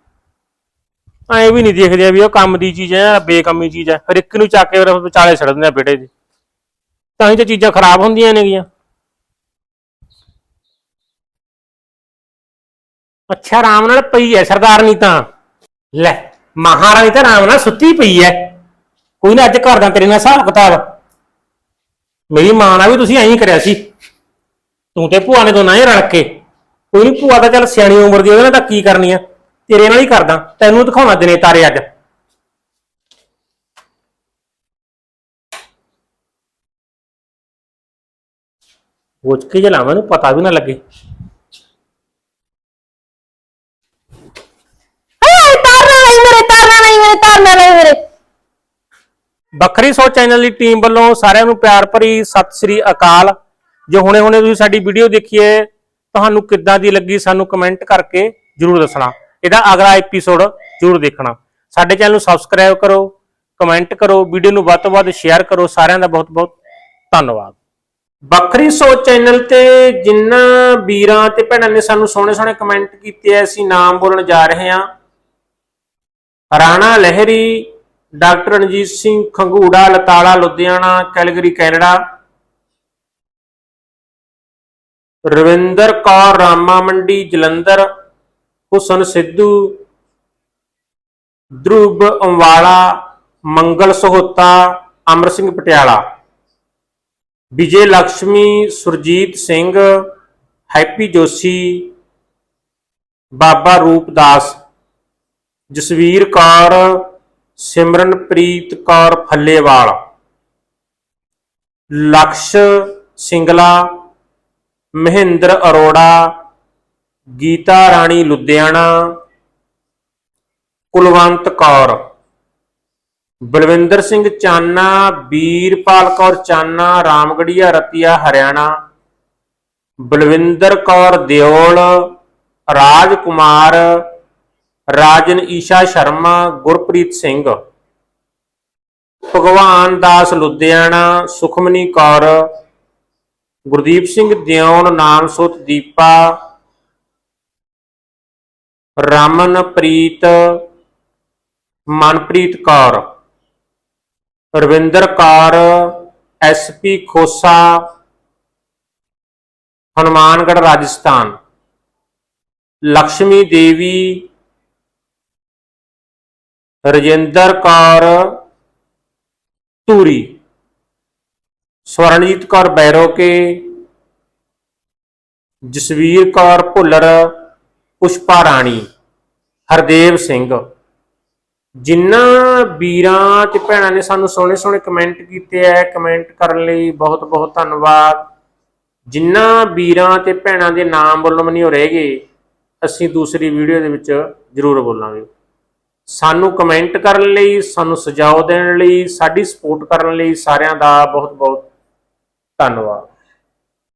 ਐ ਵੀ ਨਹੀਂ ਦੇਖਦੇ ਵੀ ਉਹ ਕੰਮ ਦੀ ਚੀਜ਼ ਹੈ ਜਾਂ ਬੇਕੰਮੀ ਚੀਜ਼ ਹੈ। ਫਿਰ ਇੱਕ ਨੂੰ ਚੱਕ ਕੇ ਫਿਰ ਵਿਚਾਲੇ ਛੱਡ ਦਿੰਦੇ ਆ ਬੇਟੇ ਜੀ ਤਾਂ ਹੀ ਤਾਂ ਚੀਜ਼ਾਂ ਖਰਾਬ ਹੁੰਦੀਆਂ ਨੇਗੀਆਂ। ਅੱਛਾ, ਆਰਾਮ ਨਾਲ ਪਈ ਹੈ ਸਰਦਾਰਨੀ ਤਾਂ। ਲੈ, ਮਹਾਰਾਣੀ ਤਾਂ ਆਰਾਮ ਨਾਲ ਸੁੱਤੀ ਪਈ ਹੈ। ਕੋਈ ਨਾ ਅੱਜ ਘਰ ਦਾ ਤੇਰੇ ਨਾਲ ਹਿਸਾਬ ਕਿਤਾਬ। ਮੇਰੀ ਮਾਂ ਨਾਲ ਵੀ ਤੁਸੀਂ ਐਂ ਹੀ ਕਰਿਆ ਸੀ। ਤੂੰ ਤੇ ਭੂਆ ਨੇ ਦੋਨਾਂ ਹੀ ਰਲ ਕੇ ਕੋਈ ਨਹੀਂ ਭੂਆ ਤਾਂ ਚੱਲ ਸਿਆਣੀ ਉਮਰ ਦੀ ਉਹਦੇ ਨਾਲ ਤਾਂ ਕੀ ਕਰਨੀ ਆ? ਤੇਰੇ ਨਾਲ ਹੀ ਕਰਦਾ ਤੈਨੂੰ ਦਿਖਾਉਣਾ ਦਿਨੇ ਤਾਰੇ ਅੱਜ। ਪੁੱਛ ਕੇ ਜਲਾਵਾਂ ਨੂੰ ਪਤਾ ਵੀ ਨਾ ਲੱਗੇ। ਹਾਏ ਤਾਰਨਾ ਨਹੀਂ ਮੇਰੇ ਤਾਰਨਾ ਨਹੀਂ ਮੇਰੇ ਤਾਰਨਾ ਨਹੀਂ ਮੇਰੇ। ਵੱਖਰੀ ਸੋਚ ਚੈਨਲ ਦੀ ਟੀਮ ਵੱਲੋਂ ਸਾਰਿਆਂ ਨੂੰ ਪਿਆਰ ਭਰੀ ਸਤਿ ਸ੍ਰੀ ਅਕਾਲ। ਜੇ ਹੁਣੇ-ਹੁਣੇ ਤੁਸੀਂ ਸਾਡੀ ਵੀਡੀਓ ਦੇਖੀ ਹੈ ਤੁਹਾਨੂੰ ਕਿੱਦਾਂ ਦੀ ਲੱਗੀ ਸਾਨੂੰ ਕਮੈਂਟ ਕਰਕੇ ਜਰੂਰ ਦੱਸਣਾ। ਇਹਦਾ ਅਗਲਾ ਐਪੀਸੋਡ ਜਰੂਰ ਦੇਖਣਾ। ਸਾਡੇ ਚੈਨਲ ਨੂੰ ਸਬਸਕ੍ਰਾਈਬ ਕਰੋ ਕਮੈਂਟ ਕਰੋ ਵੀਡੀਓ ਨੂੰ ਵੱਧ ਤੋਂ ਵੱਧ ਸ਼ੇਅਰ ਕਰੋ। ਸਾਰਿਆਂ ਦਾ ਬਹੁਤ-ਬਹੁਤ ਧੰਨਵਾਦ। ਵੱਖਰੀ ਸੋਚ ਚੈਨਲ ਤੇ ਜਿਨ੍ਹਾਂ ਵੀਰਾਂ ਤੇ ਭੈਣਾਂ ਨੇ ਸਾਨੂੰ ਸੋਹਣੇ-ਸੋਹਣੇ ਕਮੈਂਟ ਕੀਤੇ ਐ ਅਸੀਂ ਨਾਮ ਬੋਲਣ ਜਾ ਰਹੇ ਹਾਂ। Rana Lahiri, doctor Ranjit Singh Khangura, Latara, Ludhiana, Calgary, Canada. Ravinder Kaur Rama Mandi, Jalandhar, Husan Sidhu Dhruv Anwala, Mangal Sahota, Amar Singh Patiala. Vijay Lakshmi Surjit Singh, Happy Joshi, Baba Roopdas, Jasvir Kaur, Simranpreet Kaur Fallewal, Laksh Singla Mahinder Arora, Geeta Rani Ludhiana, Kulwant Kaur, Balwinder Singh Chana Veerpal Kaur Chana, Ramgarhia Ratia, Haryana, Balwinder Kaur Deol Raj Kumar Rajan Isha Sharma, Gurpreet Singh, Bhagwan Das Ludhiana, Sukhmani Kaur Gurdeep Singh ਦਿਓਣ ਨਾਨਸੋਤ ਦੀਪਾ, ਰਮਨਪ੍ਰੀਤ, ਮਨਪ੍ਰੀਤ ਕੌਰ, ਰਵਿੰਦਰ ਕੌਰ ਐਸਪੀ ਖੋਸਾ, ਹਨੂਮਾਨਗੜ੍ਹ, ਰਾਜਸਥਾਨ ਲక్ష్ਮੀ ਦੇਵੀ, ਰਜਿੰਦਰ ਕੌਰ, ਧੂਰੀ। ਸਵਰਨਜੀਤ ਕੌਰ ਬੈਰੋਕੇ ਜਸਵੀਰ ਕੌਰ ਭੁੱਲਰ, ਪੁਸ਼ਪਾ ਰਾਣੀ, ਹਰਦੇਵ ਸਿੰਘ। ਜਿਨ੍ਹਾਂ ਵੀਰਾਂ ਤੇ ਭੈਣਾਂ ਨੇ ਸਾਨੂੰ ਸੋਹਣੇ ਸੋਹਣੇ ਕਮੈਂਟ ਕੀਤੇ ਐ, ਕਮੈਂਟ ਕਰਨ ਲਈ ਬਹੁਤ ਬਹੁਤ ਧੰਨਵਾਦ। ਜਿਨ੍ਹਾਂ ਵੀਰਾਂ ਤੇ ਭੈਣਾਂ ਦੇ ਨਾਮ ਬੋਲਣ ਨਹੀਂ ਹੋ ਰਹਿ ਗਏ, ਅਸੀਂ ਦੂਸਰੀ ਵੀਡੀਓ ਦੇ ਵਿੱਚ ਜ਼ਰੂਰ ਬੋਲਾਂਗੇ। ਸਾਨੂੰ ਕਮੈਂਟ ਕਰਨ ਲਈ, ਸਾਨੂੰ ਸੁਝਾਅ ਦੇਣ ਲਈ, ਸਾਡੀ ਸਪੋਰਟ ਕਰਨ ਲਈ ਸਾਰਿਆਂ ਦਾ ਬਹੁਤ ਬਹੁਤ ਧੰਨਵਾਦ।